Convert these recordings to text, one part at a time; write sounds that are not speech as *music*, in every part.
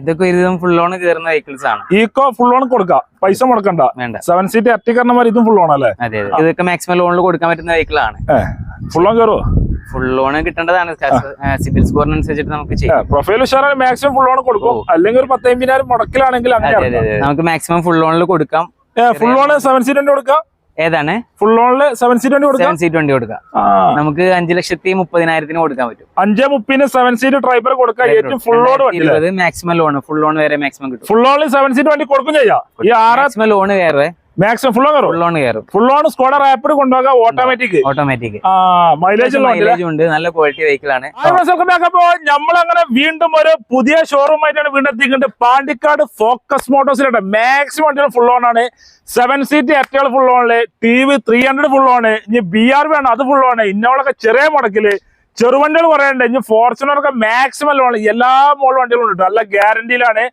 ഇതൊക്കെ ഒരുവിധം full on കയറുന്ന വെഹിക്കിൾസ് ആണ്. ഈക്കോ ഫുൾ ഓൺ കൊടുക്കാം. പൈസ മുടക്കണ്ട. വേണ്ട. സെവൻ സീറ്റ് എത്തിക്കരണമാർ ഇതും ഫുൾ ഓൺ അല്ലേ? അതെ ഇതൊക്കെ മാക്സിമം ലോണിൽ കൊടുക്കാൻ പറ്റുന്ന വെഹിക്കിൾ ആണ്. ഫുൾ ഓൺ കയറുമോ ഫുൾ ലോൺ കിട്ടേണ്ടതാണ്. സിബിൽ സ്കോറിനനുസരിച്ചിട്ട് നമുക്ക് ചെയ്യാം. പ്രൊഫൈൽ ഉഷാറാണ് മാക്സിമം ഫുൾ ലോൺ കൊടുക്കും. അല്ലെങ്കിൽ ഒരു പത്തമ്പതിനായിരം മുടക്കിലാണെങ്കിൽ നമുക്ക് മാക്സിമം ഫുൾ ലോണിൽ കൊടുക്കാം. ഫുൾ ലോൺ സെവൻ സീറ്റ് കൊടുക്കാം. ഏതാണ്? ഫുൾ ഓണിൽ സെവൻ സീറ്റ് വണ്ടി കൊടുക്കാം? സെവൻ സീറ്റ് വണ്ടി കൊടുക്കാം. നമുക്ക് അഞ്ചു ലക്ഷത്തി മുപ്പതിനായിരത്തിന് കൊടുക്കാൻ പറ്റും. അഞ്ചേ മുപ്പതിന് സെവൻ സീറ്റ് ഡ്രൈവർ കൊടുക്കാം ഏറ്റവും ഫുൾ ലോഡ് വണ്ടി ഇരുപത് മാക്സിമം ലോൺ ഫുൾ ലോൺ വരെ മാക്സിമം കിട്ടും. ഫുൾ ഓണിൽ സെവൻ സീറ്റ് വണ്ടി കൊടുക്കും ചെയ്യാം. ഈ ആറ് maximum loan കയറുവേ maximum full on full on കയറും. ഫുൾ ഓൺ സ്കോഡ റാപ്പിഡ് കൊണ്ടുപോകാം ഓട്ടോമാറ്റിക് ഓട്ടോമാറ്റിക് ആ മൈലേജ് മൈലേജ് ഉണ്ട്. നല്ല ക്വാളിറ്റി വെഹിക്കിൾ ആണ്. അപ്പോ നമ്മളങ്ങനെ വീണ്ടും ഒരു പുതിയ ഷോറൂം ആയിട്ടാണ് വീണ്ടും എത്തിക്കുന്നത് പാണ്ടിക്കാട് ഫോക്കസ് മോട്ടോസിലുണ്ട് മാക്സിമം വണ്ടികൾ ഫുൾ ഓൺ ആണ്. സെവൻ സീറ്റ് എറ്റകൾ full ഓണിൽ T V three hundred full on ഇനി ബി ആർ വി ആണ് അത് ഫുൾ ഓണ് ഇന്നോളൊക്കെ ചെറിയ മുടക്കിൽ ചെറുവണ്ടികൾ കുറയുണ്ട് ഇനി ഫോർച്യൂണറൊക്കെ മാക്സിമം ലോൺ എല്ലാ മോൾ വണ്ടികളും ഉണ്ട്. നല്ല ഗ്യാരണ്ടിയിലാണ്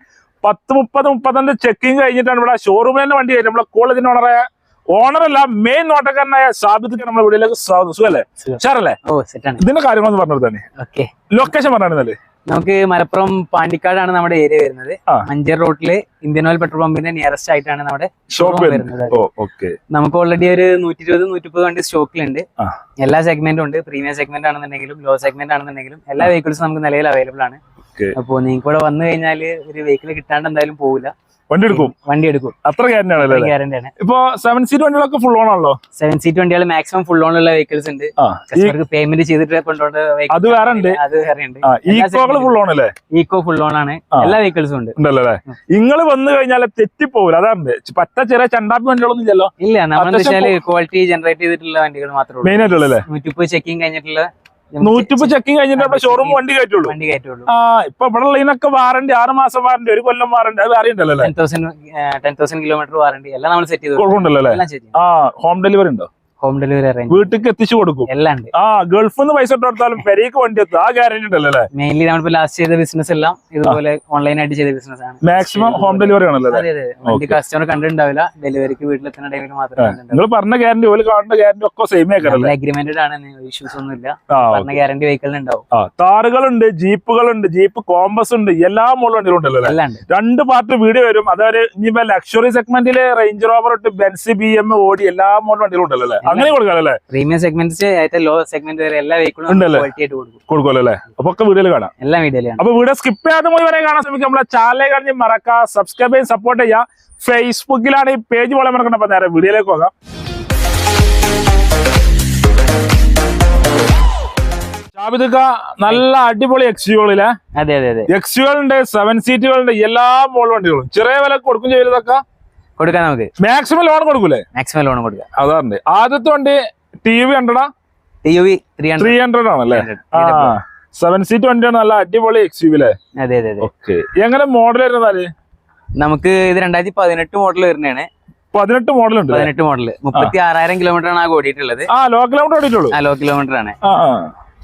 പത്ത് മുപ്പത് മുപ്പത്തഞ്ച് ചെക്കിങ് കഴിഞ്ഞിട്ടാണ് ഇവിടെ ഷോറൂമിൽ തന്നെ വണ്ടി കയറ്റി. നമ്മളെ കോളേജിന്റെ ഓണറായ ഓണറല്ല മെയിൻ നോട്ടക്കാരനായ സാബിത്തിക്ക് നമ്മുടെ വീട്ടിലേക്ക് സ്വാഗതം. സുഖല്ലേ? സാറല്ലേ ഇതിന്റെ കാര്യങ്ങളൊന്ന് പറഞ്ഞത് തന്നെ ലൊക്കേഷൻ പറഞ്ഞാൽ നമുക്ക് മലപ്പുറം പാണ്ടിക്കാടാണ് നമ്മുടെ ഏരിയ വരുന്നത്. അഞ്ചർ മഞ്ചേർ റോഡിൽ ഇന്ത്യൻ ഓയിൽ പെട്രോൾ പമ്പിന്റെ നിയറസ്റ്റ് ആയിട്ടാണ് നമ്മുടെ ഷോപ്പ് വരുന്നത്. നമുക്ക് ഓൾറെഡി ഒരു നൂറ്റി ഇരുപത് നൂറ്റിപ്പത് വണ്ടി സ്റ്റോക്കിലുണ്ട് എല്ലാ സെഗ്മെന്റും ഉണ്ട്. പ്രീമിയം സെഗ്മെന്റ് ആണെന്നുണ്ടെങ്കിലും ലോ സെഗ്മെന്റ് ആണെന്നുണ്ടെങ്കിലും എല്ലാ വെഹിക്കിൾസും നമുക്ക് നിലയിൽ അവൈലബിൾ ആണ്. അപ്പോൾ നിങ്ങൾക്ക് ഇവിടെ വന്നു കഴിഞ്ഞാൽ ഒരു വെഹിക്കിൾ കിട്ടാണ്ട് എന്തായാലും പോകില്ല വണ്ടി എടുക്കും? വണ്ടി എടുക്കും. അത്ര ഗ്യാരണ്ടി ആണ്. ഇപ്പൊ സെവൻ സീറ്റ് വണ്ടികളൊക്കെ ഫുൾ ഓൺ ആണല്ലോ? സെവൻ സീറ്റ് വണ്ടികൾ മാക്സിമം ഫുൾ ഓൺ ഉള്ള വെഹിക്കിൾസ് ഉണ്ട്. പേയ്മെന്റ് ചെയ്തിട്ട് കൊണ്ടുപോകുന്ന അത് വേറെ ഉണ്ട്. അത് വേറെ ഉണ്ട്. ഫുൾ ഓൺ അല്ലേ? ഈക്കോ ഫുൾ ഓൺ ആണ്. എല്ലാ വെഹിക്കിൾസും ഉണ്ട്. ഉണ്ടല്ലേ നിങ്ങൾ വന്നു കഴിഞ്ഞാൽ തെറ്റിപ്പോകില്ല അതാണ് പറ്റ ചെറിയ ചണ്ടാപ്പ് വണ്ടികളൊന്നും ഇല്ലല്ലോ. ഇല്ല നമ്മൾ അത്യാവശ്യം വെച്ചാൽ ക്വാളിറ്റി ജനറേറ്റ് ചെയ്തിട്ടുള്ള വണ്ടികൾ മാത്രമേ ഉള്ളൂ. മെയിൻ നൂറ്റിപ്പത് ചെക്കിങ് കഴിഞ്ഞിട്ടുള്ള നമുക്ക് നൂറ്റിപ്പത് ചെക്കിങ് കഴിഞ്ഞിട്ട് നമ്മുടെ ഷോറൂം വണ്ടി കയറ്റുള്ളൂ. വണ്ടി കയറ്റുള്ളൂ. ആ ഇപ്പൊ ഇവിടെ ഉള്ളതിനൊക്കെ വാറണ്ടി ആറ് മാസം വാറണ്ടി ഒരു കൊല്ലം വാറണ്ടി അത് അറിയണ്ടല്ലോ ടെൻ തൗസൻഡ് കിലോമീറ്റർ വാറണ്ടി എല്ലാം നമ്മൾ സെറ്റ് ചെയ്തു കുഴപ്പമുണ്ടല്ലോ അല്ലേ? ആ ഹോം ഡെലിവറി ഉണ്ടോ? ഹോം ഡെലിവറി അറേഞ്ച് വീട്ടിലേക്ക് എത്തിച്ചു കൊടുക്കും. എല്ലാം ഉണ്ട്. ആ ഗൾഫിൽ നിന്ന് പൈസ ഇട്ട് കൊടുത്താലും പെരേക്ക് വണ്ടി എത്തും. ആ ഗ്യാരണ്ടി ഉണ്ടല്ലേ അല്ലേ? മെയിൻലി നമ്മളിപ്പോ ലാസ്റ്റ് ചെയ്ത ബിസിനസ് എല്ലാം ഇതുപോലെ ഓൺലൈൻ ആയിട്ട് ചെയ്ത ബിസിനസ് ആണ്. മാക്സിമം ഹോം ഡെലിവറി ആണല്ലോ അതെ അതെ. വണ്ടി കസ്റ്റമർ കണ്ടിട്ടുണ്ടാവില്ല. ഡെലിവറിക്ക് വീട്ടിലെത്തുന്ന ടൈമിൽ മാത്രമേ നിങ്ങൾ പറഞ്ഞ ഗ്യാരണ്ടി ഓൽ കാണുന്ന ഗ്യാരണ്ടി ഒക്കെ സെയിം ആക്കാറല്ലേ അഗ്രിമെന്റഡ് ആണ് ഇഷ്യൂസ് ഒന്നും ഇല്ല. പറഞ്ഞ ഗ്യാരണ്ടി വെഹിക്കിളിന് ഉണ്ടാവും ആ താറുകളുണ്ട് ജീപ്പുകളുണ്ട് ജീപ്പ് കോമ്പസ് ഉണ്ട് എല്ലാ മോഡൽ വണ്ടികളും ഉണ്ടല്ലോ അല്ലേ രണ്ട് പാർട്ട് വീഡിയോ വരും. അതായത് ഇനിയിപ്പോ ലക്ഷറി സെഗ്മെന്റിലെ റേഞ്ച് റോവർ ഇട്ട് ബെൻസി ബി എം ഓടി എല്ലാ മോഡൽ വണ്ടികളും ഉണ്ടല്ലോ അല്ലേ? അങ്ങനെ കൊടുക്കാല്ലേ പ്രീമിയം സെഗ്മെന്റ്സ് ഏറ്റവും ലോ സെഗ്മെന്റ് വരെ എല്ലാ വെഹിക്കിളും കൊടുക്കുമല്ലേ ക്വാളിറ്റി ആയിട്ട് കൊടുക്കും. കൊടുക്കുമല്ലോ അല്ലേ അപ്പൊ ഒക്കെ വീഡിയോയിൽ കാണാം. എല്ലാ വീഡിയോയിലും അപ്പൊ വീഡിയോ സ്കിപ്പ് ചെയ്യാതെ പോയി വരെ കാണാൻ ശ്രമിക്കും നമ്മളെ ചാനലേ കഴിഞ്ഞ് മറക്കാം. സബ്സ്ക്രൈബ് ചെയ്യും സപ്പോർട്ട് ചെയ്യാം ഫേസ്ബുക്കിലാണ് ഈ പേജ് പോലെ മറക്കണം അപ്പൊ നേരെ വീഡിയോയിലേക്ക് പോകാം. ജാബിദക്ക നല്ല അടിപൊളി എക്സ്യുകളിലെ അതെ അതെ അതെ. എക്സ്യുകളുണ്ട് സെവൻ സീറ്റുകളുണ്ട് എല്ലാ മോൾ വണ്ടികളും. ചെറിയ വില കൊടുക്കും ചെയ്തതൊക്കെ കൊടുക്കാം നമുക്ക്. മാക്സിമം ലോൺ കൊടുക്കൂലേ? മാക്സിമം ലോൺ കൊടുക്കാം. അതാണ് ആദ്യത്തെ വണ്ടി T V ഹൺഡ്രഡാ T V three hundred three hundred ആണല്ലേ? സെവൻ സീറ്റ് വണ്ടിയാണ് നല്ല അടിപൊളി എക്സ് യു അല്ലേ അതെ അതെ ഓക്കെ എങ്ങനെ മോഡൽ വരുന്നതാൽ നമുക്ക് ഇത് രണ്ടായിരത്തി പതിനെട്ട് മോഡൽ വരുന്നതാണ്. പതിനെട്ട് മോഡൽ ഉണ്ട് പതിനെട്ട് മോഡൽ മുപ്പത്തി ആറായിരം കിലോമീറ്റർ ആണ് ഓടിയിട്ടുള്ളത്. ആ ലോ കിലോമീറ്റർ ഓടിയിട്ടുള്ളൂ. ആ ലോ കിലോമീറ്റർ ആണ്.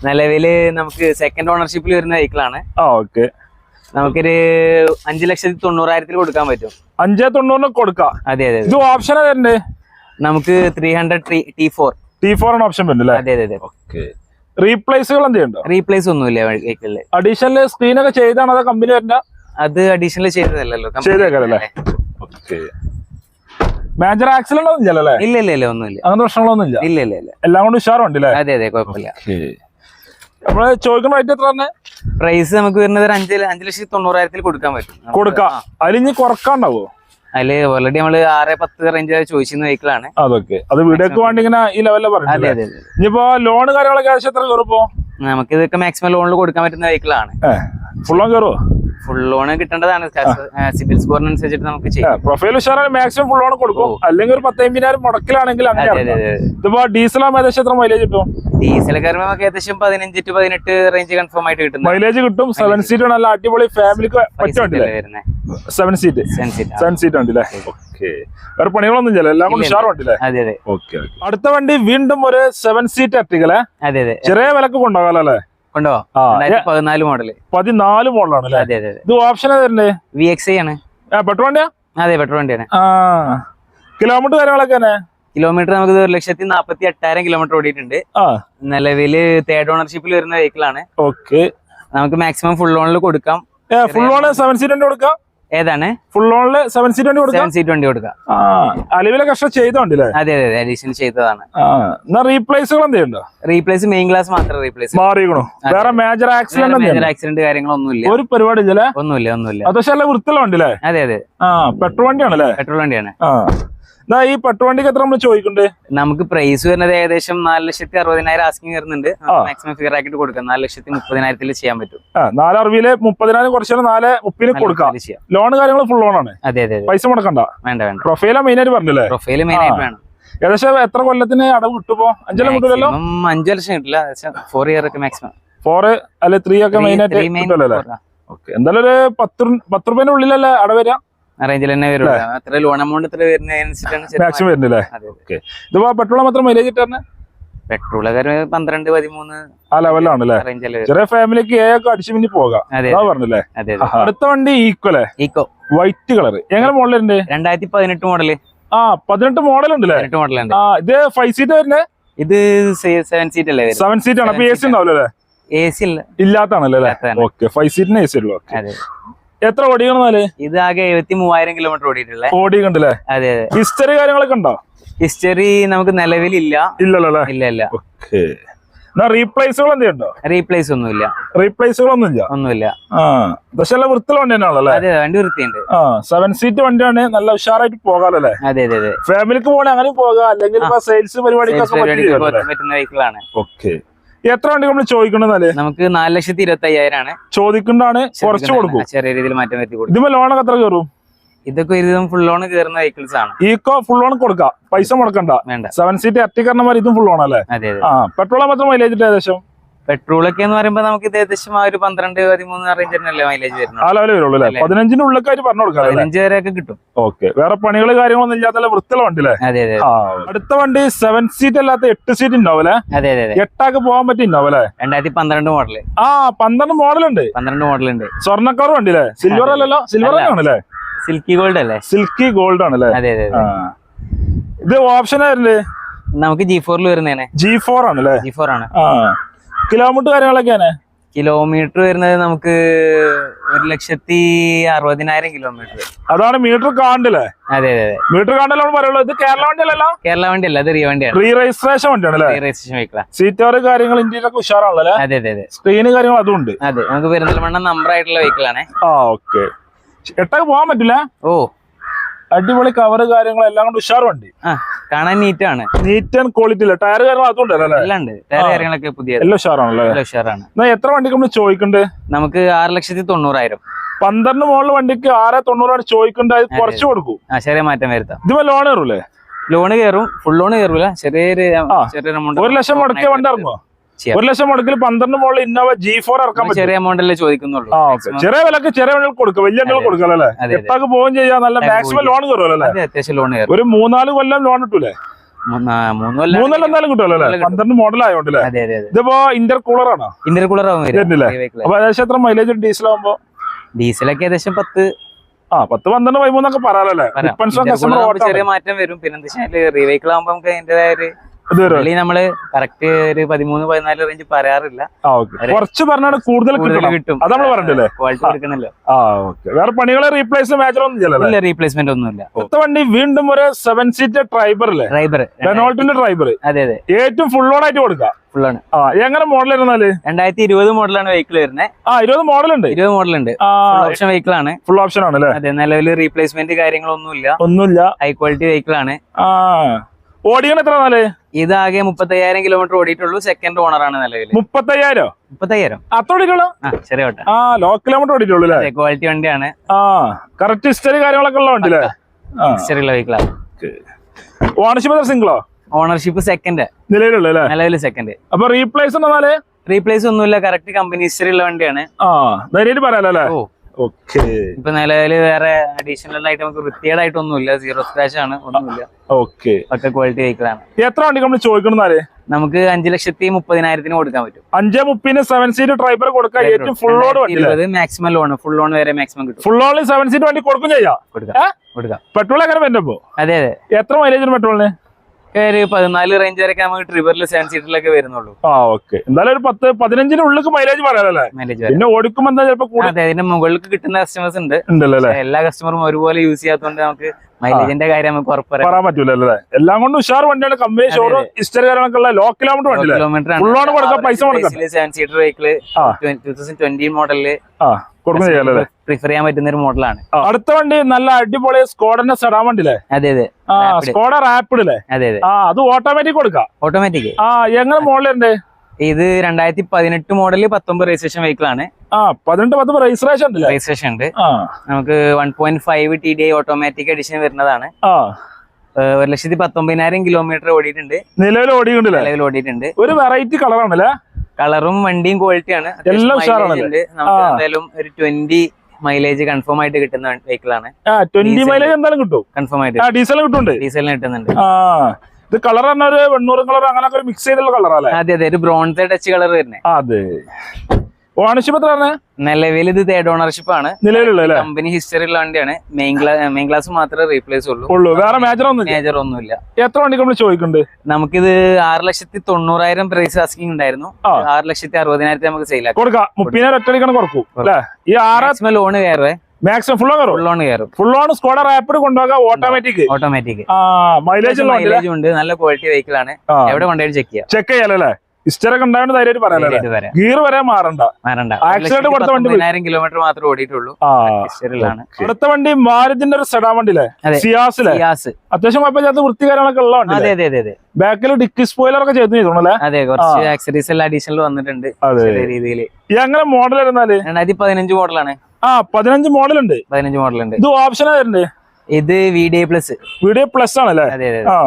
നിലവിൽ നമുക്ക് സെക്കൻഡ് ഓണർഷിപ്പിൽ വരുന്ന വെഹിക്കിൾ ആണ്. ഓക്കെ നമുക്കൊരു അഞ്ചു ലക്ഷത്തി തൊണ്ണൂറായിരത്തിൽ കൊടുക്കാൻ പറ്റും. അഞ്ചേ തൊണ്ണൂറിന് കൊടുക്കാം? അതെ അതെ ഇത് ഓപ്ഷൻ തരണ്ടേ നമുക്ക് three hundred T four T four ആണ് ഓപ്ഷൻ വരുന്നത് അല്ലേ? അതെ അതെ അതെ. ഓക്കെ റീപ്ലേസുകൾ എന്തെയുണ്ടോ റീപ്ലേസ് ഒന്നുമില്ല വെഹിക്കിളിൽ. അഡീഷണൽ സ്ക്രീനൊക്കെ ചെയ്താണ് അതോ കമ്പനി വരണ്ട? അത് അഡീഷണൽ ചെയ്തതല്ലോ ചെയ്തേക്കാരല്ലേ? ഓക്കെ മേജർ ആക്സിഡന്റ് ഒന്നും ഇല്ലല്ലേ ഇല്ല ഇല്ല ഇല്ല ഒന്നുമില്ല. അങ്ങനെ പ്രശ്നങ്ങളൊന്നും ഇല്ല? ഇല്ല ഇല്ല ഇല്ല. എല്ലാം കൊണ്ട് ഉഷാറുണ്ട് അല്ലേ? അതെ അതെ കുഴപ്പമില്ല. നമ്മൾ ചോദിക്കുന്ന റേറ്റ് എത്ര തന്നെ പ്രൈസ് നമുക്ക് വരുന്നത് ഒരു അഞ്ച് അഞ്ച് ലക്ഷത്തി തൊണ്ണൂറായിരത്തിൽ കൊടുക്കാൻ പറ്റും. കൊടുക്കാം. അതിലിഞ്ഞ് കുറക്കാണ്ടാവോ? അതിൽ ഓൾറെഡി നമ്മൾ ആറ് പത്ത് റേഞ്ച് ചോദിച്ചിരുന്ന വെഹിക്കിൾ ആണ്. അതൊക്കെ. അത് വീഡിയോക്ക് വേണ്ടി ഇങ്ങനെ ഈ ലെവലിൽ പറഞ്ഞു ഇനിയിപ്പോ ലോൺ കാര്യങ്ങളൊക്കെ ആവശ്യം എത്ര കയറുമ്പോ നമുക്ക് ഇതൊക്കെ മാക്സിമം ലോണിൽ കൊടുക്കാൻ പറ്റുന്ന വെഹിക്കിൾ ആണ്. ഫുൾ ഓൺ കയറുമോ ഫുൾ ലോൺ കിട്ടേണ്ടതാണ്. സിബിൽ സ്കോറിനനുസരിച്ചിട്ട് നമുക്ക് ചെയ്യാം. പ്രൊഫൈൽ ഉഷാറാണ് മാക്സിമം ഫുൾ ലോൺ കൊടുക്കും. അല്ലെങ്കിൽ ഒരു പത്ത് അമ്പതിനായിരം മുടക്കിലാണെങ്കിൽ അങ്ങനെ ഇതിപ്പോ ഡീസൽ ആകുമ്പോൾ ഏകദേശം എത്ര മൈലേജ് കിട്ടും? ഡീസൽ കയറുമ്പോൾ നമുക്ക് ഏകദേശം പതിനഞ്ച് ടു പതിനെട്ട് റേഞ്ച് കൺഫേം ആയിട്ട് കിട്ടും. മൈലേജ് കിട്ടും സെവൻ സീറ്റ് നല്ല അടിപൊളി ഫാമിലിക്ക് സെവൻ സീറ്റ് സെവൻ സീറ്റ് വണ്ടില്ലേ ഓക്കെ വേറെ പണികളൊന്നും ഇല്ല എല്ലാം കൂടി വണ്ടില്ലേ അതെ അതെ. ഓക്കെ അടുത്ത വണ്ടി വീണ്ടും ഒരു സെവൻ സീറ്റ് എത്തിക്കലേ അതെ അതെ. ചെറിയ വിലക്ക് കൊണ്ടുപോകാലോ രണ്ടായിരത്തി പതിനാല് മോഡൽ. പതിനാല് മോഡലാണ് അതെ ഇത് ഓപ്ഷൻ തരണ്ടേ വി എക്സ് ഐ ആണ്. പെട്രോൾ വണ്ടിയാ? അതെ പെട്രോൾ വണ്ടിയാണ്. കിലോമീറ്റർ കാര്യങ്ങളൊക്കെ തന്നെ? കിലോമീറ്റർ നമുക്ക് ഒരു ലക്ഷത്തി നാപ്പത്തി എട്ടായിരം കിലോമീറ്റർ ഓടിയിട്ടുണ്ട്. നിലവിൽ തേർഡ് ഓണർഷിപ്പിൽ വരുന്ന വെഹിക്കിൾ ആണ്. ഓക്കെ. നമുക്ക് മാക്സിമം ഫുൾ ഓണിൽ കൊടുക്കാം. ഫുൾ ഓണ് സെവൻ സീറ്റ് കൊടുക്കാം? ഏതാണ്? ഫുൾ ഓണിൽ സെവൻ സീറ്റ് വണ്ടി സെവൻ സീറ്റ് വണ്ടി കൊടുക്കാം. ആ അലവിലെ കഷ്ടം ചെയ്തോണ്ടല്ലേ അതെ അതെ അഡീഷണൽ ചെയ്തതാണ്. എന്നാ റീപ്ലേസുകൾ എന്തെയുണ്ടോ റീപ്ലേസ് മെയിൻ ക്ലാസ് മാത്രം റീപ്ലേസ് മാറിയിക്കണോ. വേറെ മേജർ ആക്സിഡന്റ് മേജർ ആക്സിഡന്റ് കാര്യങ്ങളൊന്നുമില്ല. ഒരു പരിപാടി ഇല്ലല്ലേ ഒന്നുമില്ല ഒന്നുമില്ല. അത് പക്ഷെ വൃത്തിയുള്ള വണ്ടി അല്ലേ അതെ അതെ. ആ പെട്രോൾ വണ്ടിയാണല്ലേ? പെട്രോൾ വണ്ടിയാണ്. ആ. എന്നാ ഈ പട്ടുവണ്ടിക്ക് വണ്ടിക്ക് എത്ര നമ്മൾ ചോദിക്കണ്ടേ? നമുക്ക് പ്രൈസ് വരുന്നത് ഏകദേശം നാല് ലക്ഷത്തി അറുപതിനായിരം ആസ്കിങ് വരുന്നുണ്ട്. മാക്സിമം ഫിഗർ ആക്കിട്ട് കൊടുക്കാം. നാല് ലക്ഷത്തി മുപ്പതിനായിരത്തിൽ ചെയ്യാൻ പറ്റും. നാല് അറുപതിൽ മുപ്പതിനായിരം കുറച്ചാൽ നാല് മുപ്പതിന് കൊടുക്കാം. ലോൺ കാര്യങ്ങൾ ഫുൾ ലോൺ ആണ്. അതെ അതെ പൈസ മുടക്കണ്ട. വേണ്ട വേണ്ട. പ്രൊഫൈലാ മെയിൻ ആയിട്ട് പറഞ്ഞില്ലേ? പ്രൊഫൈൽ മെയിൻ ആയിട്ട് വേണം. ഏകദേശം എത്ര കൊല്ലത്തിന് അടവ് കിട്ടുമ്പോ അഞ്ചു മാക്സിമം അഞ്ചു ലക്ഷം കിട്ടില്ല. ഫോർ ഇയർ ഒക്കെ മാക്സിമം ഫോർ അല്ലെ ത്രീ ഒക്കെ മെയിൻ ആയിട്ട് എന്തായാലും ഒരു പത്ത് പത്ത് റുപ്യന്റെ ഉള്ളിലല്ലേ അടവ് വരിക? റേഞ്ചിൽ തന്നെ വരും അത്ര ലോൺ എമൗണ്ട് വരുന്നതനുസരിച്ചാണ് മാക്സിമം വരുന്നില്ലേ? ഓക്കെ ഇതിപ്പോ പെട്രോൾ മാത്രം മൈലേജ് പെട്രോൾ പന്ത്രണ്ട് പതിമൂന്ന് ആ ചെറിയ ഫാമിലിക്ക് എ ഒക്കെ അടിച്ചു പോകാം. അതെ അടുത്ത വണ്ടി ഈക്വലേ ഈക്കോ വൈറ്റ് കളർ എങ്ങനെ മോഡലുണ്ട് രണ്ടായിരത്തി പതിനെട്ട് മോഡൽ ആ പതിനെട്ട് മോഡൽ ഉണ്ട് അല്ലേ? പതിനെട്ട് മോഡലുണ്ട് ആ ഇത് ഫൈവ് സീറ്റ് വരുന്നത് ഇത് സെവൻ സീറ്റ് അല്ലേ സെവൻ സീറ്റ് ആണ്. അപ്പൊ എ സി ഉണ്ടാവില്ലേ? എ സി ഇല്ല. ഇല്ലാത്താണല്ലേ അല്ലേ? ഇല്ലാത്തതാണ്. ഓക്കെ ഫൈവ് സീറ്റിന് എ സി ഉള്ളു. എത്ര ഓടിക്കണമെന്നാൽ ഇത് ആകെ എഴുപത്തി മൂവായിരം കിലോമീറ്റർ ഓടിയിട്ടുള്ളത് ഓടി കണ്ടല്ലേ? അതെ അതെ. ഹിസ്റ്ററി കാര്യങ്ങളൊക്കെ ഉണ്ടോ? ഹിസ്റ്ററി നമുക്ക് നിലവിലില്ല. ഇല്ലല്ലോ ഇല്ല ഇല്ല. ഓക്കെ റീപ്ലേസുകൾ എന്തെയുണ്ടോ റീപ്ലേസ് ഒന്നുമില്ല. റീപ്ലേസുകളൊന്നും ഇല്ല ഒന്നുമില്ല. ആ പക്ഷെ എല്ലാം വൃത്തിയുള്ള വണ്ടി തന്നെയാണല്ലോ അതെ വണ്ടി വൃത്തിയുണ്ട്. ആ സെവൻ സീറ്റ് വണ്ടിയാണ് നല്ല ഉഷാറായിട്ട് അതെ അതെ അതെ. ഫാമിലിക്ക് പോകണേ അങ്ങനെ പോകാം. അല്ലെങ്കിൽ സെയിൽസ് പരിപാടിക്കൊക്കെ പറ്റുന്ന വെഹിക്കിളാണ് ഓക്കെ എത്ര വണ്ടി നമ്മൾ ചോദിക്കണെന്നാൽ നമുക്ക് നാല് ലക്ഷത്തി ഇരുപത്തി അയ്യായിരം ആണ് ചോദിക്കണ്ടാണ് കുറച്ച് കൊടുക്കും. ചെറിയ രീതിയിൽ മാറ്റം വരുത്തി കൊടുക്കും. ഇതിപ്പോ ലോണൊക്കെ എത്ര കയറും? ഇതൊക്കെ ഒരുവിധം ഫുൾ ലോൺ കയറുന്ന വെഹിക്കിൾസ് ആണ്. ഈക്കോ ഫുൾ ലോൺ കൊടുക്കാം. പൈസ മുടക്കണ്ട. വേണ്ട. സെവൻ സീറ്റ് എത്തിക്കരണമാർ ഇതും ഫുൾ ലോൺ അല്ലേ? ആ പെട്രോൾ മാത്രം മൈലേജ് ഏകദേശം? പെട്രോൾ ഒക്കെ എന്ന് പറയുമ്പോൾ നമുക്ക് ഇത് ഏകദേശം ആ ഒരു പന്ത്രണ്ട് പതിമൂന്ന് റേഞ്ച് തന്നെയല്ലേ മൈലേജ് ആ വരുന്നത് ലെവലേ വരുള്ളൂ അല്ലേ. പതിനഞ്ചിന്റെ ഉള്ളിലേക്കായിട്ട് പറഞ്ഞു കൊടുക്കാം പതിനഞ്ച് വരെയൊക്കെ കിട്ടും. ഓക്കെ. വേറെ പണികൾ കാര്യങ്ങളൊന്നും ഇല്ലാത്ത വൃത്തിയുള്ള വണ്ടി അല്ലേ? അതെ അതെ അടുത്ത വണ്ടി സെവൻ സീറ്റ് അല്ലാത്ത എട്ട് സീറ്റ് ഉണ്ടാവും അല്ലേ? അതെ അതെ എട്ടാക്ക് പോകാൻ പറ്റിണ്ടാവല്ലേ രണ്ടായിരത്തി പന്ത്രണ്ട് മോഡൽ ആ പന്ത്രണ്ട് മോഡൽ ഉണ്ട് പന്ത്രണ്ട് മോഡൽ ഉണ്ട് സ്വർണക്കവർ വണ്ടി അല്ലേ? സിൽവർ അല്ലല്ലോ? സിൽവർ. ആണല്ലേ സിൽക്കി ഗോൾഡ് അല്ലേ? സിൽക്കി ഗോൾഡ് ആണല്ലേ? അതെ അതെ അതെ. ഇത് ഓപ്ഷൻ ആയിരുന്നേ നമുക്ക് ജി ഫോറിൽ വരുന്നേനെ. ജി ഫോർ ആണല്ലേ? ജി ഫോർ ആണ്. ആ. കിലോമീറ്റർ കാര്യങ്ങളൊക്കെയാണ്? കിലോമീറ്റർ വരുന്നത് നമുക്ക് ഒരു ലക്ഷത്തി അറുപതിനായിരം കിലോമീറ്റർ. അതാണ് മീറ്റർ കാണ്ടല്ലേ അതെ അതെ മീറ്റർ കാണ്ടല്ലാണ് പറയുള്ളൂ. ഇത് കേരള വണ്ടി അല്ലല്ലോ കേരള വണ്ടി അല്ല ഇത് റിയ വണ്ടിയാണ്. റീ രജിസ്ട്രേഷൻ വണ്ടിയാണ് അല്ലേ രജിസ്ട്രേഷൻ വെഹിക്കിളാ സീറ്റർ കാര്യങ്ങൾ ഇന്ത്യയിലൊക്കെ ഉഷാറാണല്ലേ അതെ അതെ അതെ. സ്ക്രീന് കാര്യങ്ങൾ അതുണ്ട് ഉണ്ട്. അതെ നമുക്ക് പെരിന്തൽമണ്ണ നമ്പർ ആയിട്ടുള്ള വെഹിക്കിളാണ് ആ ഓക്കെ എട്ടൊക്കെ പോകാൻ പറ്റില്ല? ഓ അടിപൊളി കവർ കാര്യങ്ങളെല്ലാം കൊണ്ട് ഉഷാർ വണ്ടി കാണാൻ നീറ്റ് ആണ് നീറ്റ് ആൻഡ് ക്വാളിറ്റി ഇല്ല ടയർ കാര്യങ്ങൾ അതും ഉണ്ടല്ലോ അല്ലേ? എല്ലാം ഉണ്ട് വേറെ കാര്യങ്ങളൊക്കെ പുതിയത്. എല്ലാം ഉഷാറാണല്ലേ? ഉഷാറാണ്. എത്ര വണ്ടിക്ക് നമ്മൾ ചോദിക്കണ്ട്? നമുക്ക് ആറ് ലക്ഷത്തി തൊണ്ണൂറായിരം. പന്ത്രണ്ട് മുകളിൽ വണ്ടിക്ക് ആറ് തൊണ്ണൂറാണ് ചോദിക്കണ്ടത് കുറച്ച് കൊടുക്കും. ചെറിയ മാറ്റം വരുത്താം. ഇതിപ്പോ ലോൺ കയറൂലേ ലോൺ കയറും ഫുൾ ലോൺ കയറൂല ചെറിയൊരു ഒരു ലക്ഷം മുടക്കിയ വണ്ടി ഇറങ്ങുമോ. ഒരു ലക്ഷം മുടക്കിൽ പന്ത്രണ്ട് മോളിൽ ഇന്നോവ ജി ഫോർ ഇറക്കാൻ പറ്റും. ചെറിയ എമൗണ്ട് അല്ലേ ചോദിക്കുന്നുള്ളൂ. ചെറിയ വിലക്ക് ചെറിയ വിലകൾ കൊടുക്കുക വലിയ വണ്ടികൾ അതെ. കൊടുക്കാം അല്ലേ. എട്ടാക്ക് പോവുകയും ചെയ്യാം. നല്ല മാക്സിമം ലോൺ കയറുമല്ലോ അല്ലേ? അത്യാവശ്യം കയറും. ഒരു മൂന്നാൽ കൊല്ലം ലോൺ കിട്ടൂലേ? മൂന്നെല്ലാം എന്തായാലും കിട്ടുമല്ലോ അല്ലേ? പന്ത്രണ്ട് മോഡൽ ഇതിപ്പോ ഇന്റർ കൂളർ ആണോ? ഇന്റർ കൂളർ ആവും വരുന്നില്ലേ? അപ്പൊ ഏകദേശം എത്ര മൈലേജ് ഡീസൽ ആകുമ്പോ ഡീസലൊക്കെ ഏകദേശം പത്ത്. ആ പത്ത് പന്ത്രണ്ട് പതിമൂന്നൊക്കെ ചെറിയ മാറ്റം വരും. പിന്നെ റീവൈക്കിൾ ആകുമ്പോൾ നമുക്ക് അതിന്റേതായ പുള്ളി നമ്മൾ കറക്റ്റ് ഒരു പതിമൂന്ന് പതിനാല് റേഞ്ച് പറയാറില്ല. കുറച്ച് പറഞ്ഞാൽ കൂടുതൽ കിട്ടും. അത് നമ്മൾ പറഞ്ഞില്ലേ? ക്വാളിറ്റി വേറെ പണികളെ റീപ്ലേസ് ഒന്നും ഇല്ല റീപ്ലേസ്മെന്റ് ഒന്നുമില്ല. അടുത്ത വണ്ടി വീണ്ടും ഒരു സെവൻ സീറ്റ് ട്രൈബർ അല്ലേ ഡ്രൈവർ റെനോൾട്ടിന്റെ ട്രൈബർ അതെ അതെ. ഏറ്റവും ഫുൾ ഓൺ ആയിട്ട് കൊടുക്കാം? ഫുൾ ആണ്. ആ എങ്ങനെ മോഡൽ ഇരുന്നാൽ രണ്ടായിരത്തി ഇരുപത് മോഡലാണ് വെഹിക്കിൾ വരുന്നത് ആ ഇരുപത് മോഡൽ ഉണ്ട്. ഇരുപത് മോഡൽ ഉണ്ട്. ഓപ്ഷൻ വെഹിക്കിൾ ആണ്. ഫുൾ ഓപ്ഷൻ ആണ് അല്ലേ അതെ നിലവിൽ റീപ്ലേസ്മെന്റ് കാര്യങ്ങളൊന്നുമില്ല. ഒന്നുമില്ല. ഹൈ ക്വാളിറ്റി വെഹിക്കിൾ ആണ്. ആ ഓടിക്കണ എത്ര നാല്? ഇത് ആകെ മുപ്പത്തയ്യായിരം കിലോമീറ്റർ ഓടിയിട്ടുള്ളൂ. സെക്കൻഡ് ഓണർ ആണ് നിലവിൽ മുപ്പത്തയ്യായിരം? മുപ്പത്തയ്യായിരം. അത്ര ഓടിക്കുള്ളൂ ആ ചെറിയ ആ ലോ കിലോമീറ്റർ ഓടിയിട്ടുള്ളൂ അല്ലേ? ക്വാളിറ്റി വണ്ടിയാണ്. ആ കറക്റ്റ് ഹിസ്റ്ററി കാര്യങ്ങളൊക്കെ ഉള്ള വണ്ടി ഹിസ്റ്ററി വെഹിക്കിളാണ് ഓണർഷിപ്പ് എത്ര സിംഗിളോ ഓണർഷിപ്പ് സെക്കൻഡ് നിലവിലുള്ള നിലവിൽ സെക്കൻഡ് അപ്പൊ റീപ്ലേസ് റീപ്ലേസ് ഒന്നുമില്ല കറക്റ്റ് കമ്പനി ഹിസ്റ്ററി ഉള്ള വണ്ടിയാണ്. ആ പറയാലോ അല്ലേ? ഓക്കെ ഇപ്പൊ നിലവിൽ വേറെ അഡീഷണൽ ആയിട്ട് നമുക്ക് വൃത്തികേടായിട്ടൊന്നുമില്ല. സീറോ സ്ക്രാച്ച് ആണ്. ഒന്നുമില്ല. ഓക്കെ ഒക്കെ ക്വാളിറ്റി വെഹിക്കിൾ ആണ്. എത്ര വണ്ടി നമ്മൾ ചോദിക്കണമെന്നാൽ നമുക്ക് അഞ്ചു ലക്ഷത്തി മുപ്പതിനായിരത്തിന് കൊടുക്കാൻ പറ്റും. അഞ്ചേ മുപ്പതിന് സെവൻ സീറ്റ് ഡ്രൈവർ കൊടുക്കാം. ഏറ്റവും ഫുൾ ലോഡ് ഇരുപത് മാക്സിമം ലോൺ ഫുൾ ലോൺ വരെ മാക്സിമം കിട്ടും. ഫുൾ ലോണിൽ സെവൻ സീറ്റ് വണ്ടി കൊടുക്കും ചെയ്യാം? കൊടുക്കാം. പെട്രോൾ എങ്ങനെ വരുമ്പോ അതെ അതെ. എത്ര മൈലേജ് പെട്രോളിന് ഒരു പതിനാല് റേഞ്ച് വരെ നമുക്ക് ട്രിബറിൽ സെവൻ സീറ്ററിലൊക്കെ വരുന്നുള്ളൂ. ആ ഓക്കെ എന്തായാലും ഒരു പത്ത് പതിനഞ്ചിന് ഉള്ളിൽ മൈലേജ് പറയാലല്ലേ? മൈലേജ് പിന്നെ ഓടിക്കുമ്പോ എന്താ ചിലപ്പോ അതെ അതിന്റെ മുകളിൽ കിട്ടുന്ന കസ്റ്റമേഴ്സ് ഉണ്ട്. ഉണ്ടല്ലോ എല്ലാ കസ്റ്റമറും ഒരുപോലെ യൂസ് ചെയ്യാത്തതുകൊണ്ട് നമുക്ക് മൈലേജിന്റെ കാര്യം നമുക്ക് പറയാൻ പറ്റൂലല്ലോ? എല്ലാം കൊണ്ടും ഉഷാർ വണ്ടിയാണ്. കമ്പനി ഷോറൂം ഹിസ്റ്ററി കാര്യങ്ങളൊക്കെ ഉള്ള low kilometre വണ്ടിയില്ലേ kilometre. Seven seater vehicle. Two thousand twenty മോഡലിൽ പ്രിഫർ ചെയ്യാൻ പറ്റുന്ന ഒരു മോഡലാണ് അടുത്ത വണ്ടി നല്ല അടിപൊളി സ്കോഡന്റെ സെഡാൻ വണ്ടിയില്ലേ? അതെ അതെ. സ്കോഡ റാപ്പിഡ് അല്ലേ അതെ അതെ. ആ അത് ഓട്ടോമാറ്റിക് കൊടുക്കാം? ഓട്ടോമാറ്റിക് ആ എങ്ങനെ മോഡലുണ്ട് ഇത് രണ്ടായിരത്തി പതിനെട്ട് മോഡൽ പത്തൊമ്പത് രജിസ്ട്രേഷൻ വെഹിക്കിൾ ആണ്. രജിസ്ട്രേഷൻ രജിസ്ട്രേഷൻ ഉണ്ട്. നമുക്ക് one point five T D I automatic edition വരുന്നതാണ്. ഒരു ലക്ഷത്തി പത്തൊമ്പതിനായിരം കിലോമീറ്റർ ഓടിയിട്ടുണ്ട്. നിലവിൽ ഓടിയിട്ടുണ്ട് നിലവിൽ ഓടിയിട്ടുണ്ട്. ഒരു വെറൈറ്റി കളറാണല്ലേ കളറും വണ്ടിയും ക്വാളിറ്റിയാണ് എല്ലാം എന്തായാലും ഒരു ട്വന്റി മൈലേജ് കൺഫേം ആയിട്ട് കിട്ടുന്ന വെഹിക്കിൾ ആണ്. ട്വന്റി. മൈലേജ് എന്തായാലും കിട്ടും. കൺഫേം ആയിട്ട് ഡീസൽ കിട്ടുന്നുണ്ട്. ഡീസലിന് കിട്ടുന്നുണ്ട്. ഇത് കളർ തന്നെ ഒരു വെണ്ണൂറ് കളർ അങ്ങനെ ഒരു മിക്സ് ചെയ്തുള്ള കളറല്ലേ അതെ അതെ ഒരു ബ്രോൺസ് ടച്ച് കളർ വരുന്നത് അതെ. ഓണർഷിപ്പ് എത്ര പറഞ്ഞേ? നിലവിൽ ഇത് തേർഡ് ഓണർഷിപ്പ് ആണ്. നിലവിലുള്ള കമ്പനി ഹിസ്റ്ററി ഉള്ള വണ്ടിയാണ്. മെയിൻ ക്ലാസ് മെയിൻ ക്ലാസ് മാത്രമേ റീപ്ലേസ് ഉള്ളൂ. വേറെ മേജർ ഒന്നും മേജർ ഒന്നുമില്ല. എത്ര വണ്ടി നമ്മൾ ചോദിക്കുന്നുണ്ട്? നമുക്കിത് ആറ് ലക്ഷത്തി തൊണ്ണൂറായിരം പ്രൈസ് ആസ്കിങ് ഉണ്ടായിരുന്നു. ആറ് ലക്ഷത്തി അറുപതിനായിരത്തി നമുക്ക് സെയിൽ ആക്കാം. കൊടുക്കാം. മുപ്പതിനായിരം ഒറ്റടിക്കാണ് കുറക്കും. അല്ലേ? ഈ ആറ് loan കയറേ maximum full on full on കയറും. ഫുൾ ഓൺ സ്കോഡ റാപ്പിഡ് കൊണ്ടുപോകാം. ഓട്ടോമാറ്റിക് ഓട്ടോമാറ്റിക് മൈലേജ് ഉണ്ട്. നല്ല ക്വാളിറ്റി വെഹിക്കിൾ ആണ്. എവിടെ കൊണ്ടുപോയി ചെക്ക് ചെയ്യാം. ചെക്ക് ചെയ്യാലല്ലേ ഹിസ്റ്ററൊക്കെ ഉണ്ടായോണ്ട് ധൈര്യമായിട്ട് പറയാലല്ലേ ഗീർ വരെ മാറണ്ട. ആക്സിഡന്റ് കൊടുത്ത വണ്ടി പതിനായിരം കിലോമീറ്റർ മാത്രമേ ഓടിയിട്ടുള്ളൂ. അടുത്ത വണ്ടി മാരുതിന്റെ ഒരു സെഡാ വണ്ടിയിലെ സിയാസിലെ. സിയാസ്. അത്യാവശ്യം കുഴപ്പമില്ലാത്ത വൃത്തികാരങ്ങളൊക്കെ ഉള്ള വണ്ടി അതെ അതെ അതെ ബാക്കിൽ ഡിക്കി സ്പോയിലർ ഒക്കെ ചെയ്തു തോന്നല്ലേ അതെ കുറച്ച് ആക്സറീസ് എല്ലാം അഡീഷണൽ വന്നിട്ടുണ്ട് അതെ. രീതിയിൽ ഈ അങ്ങനെ മോഡൽ വരുന്നാൽ? രണ്ടായിരത്തി പതിനഞ്ച് മോഡലാണ് ആ പതിനഞ്ച് മോഡൽ ഉണ്ട്. പതിനഞ്ച് മോഡൽ ഉണ്ട്. ഇത് ഓപ്ഷനാ വരുന്നത് ഇത് V D plus V D plus ആണല്ലേ? അതെ അതെ ആ.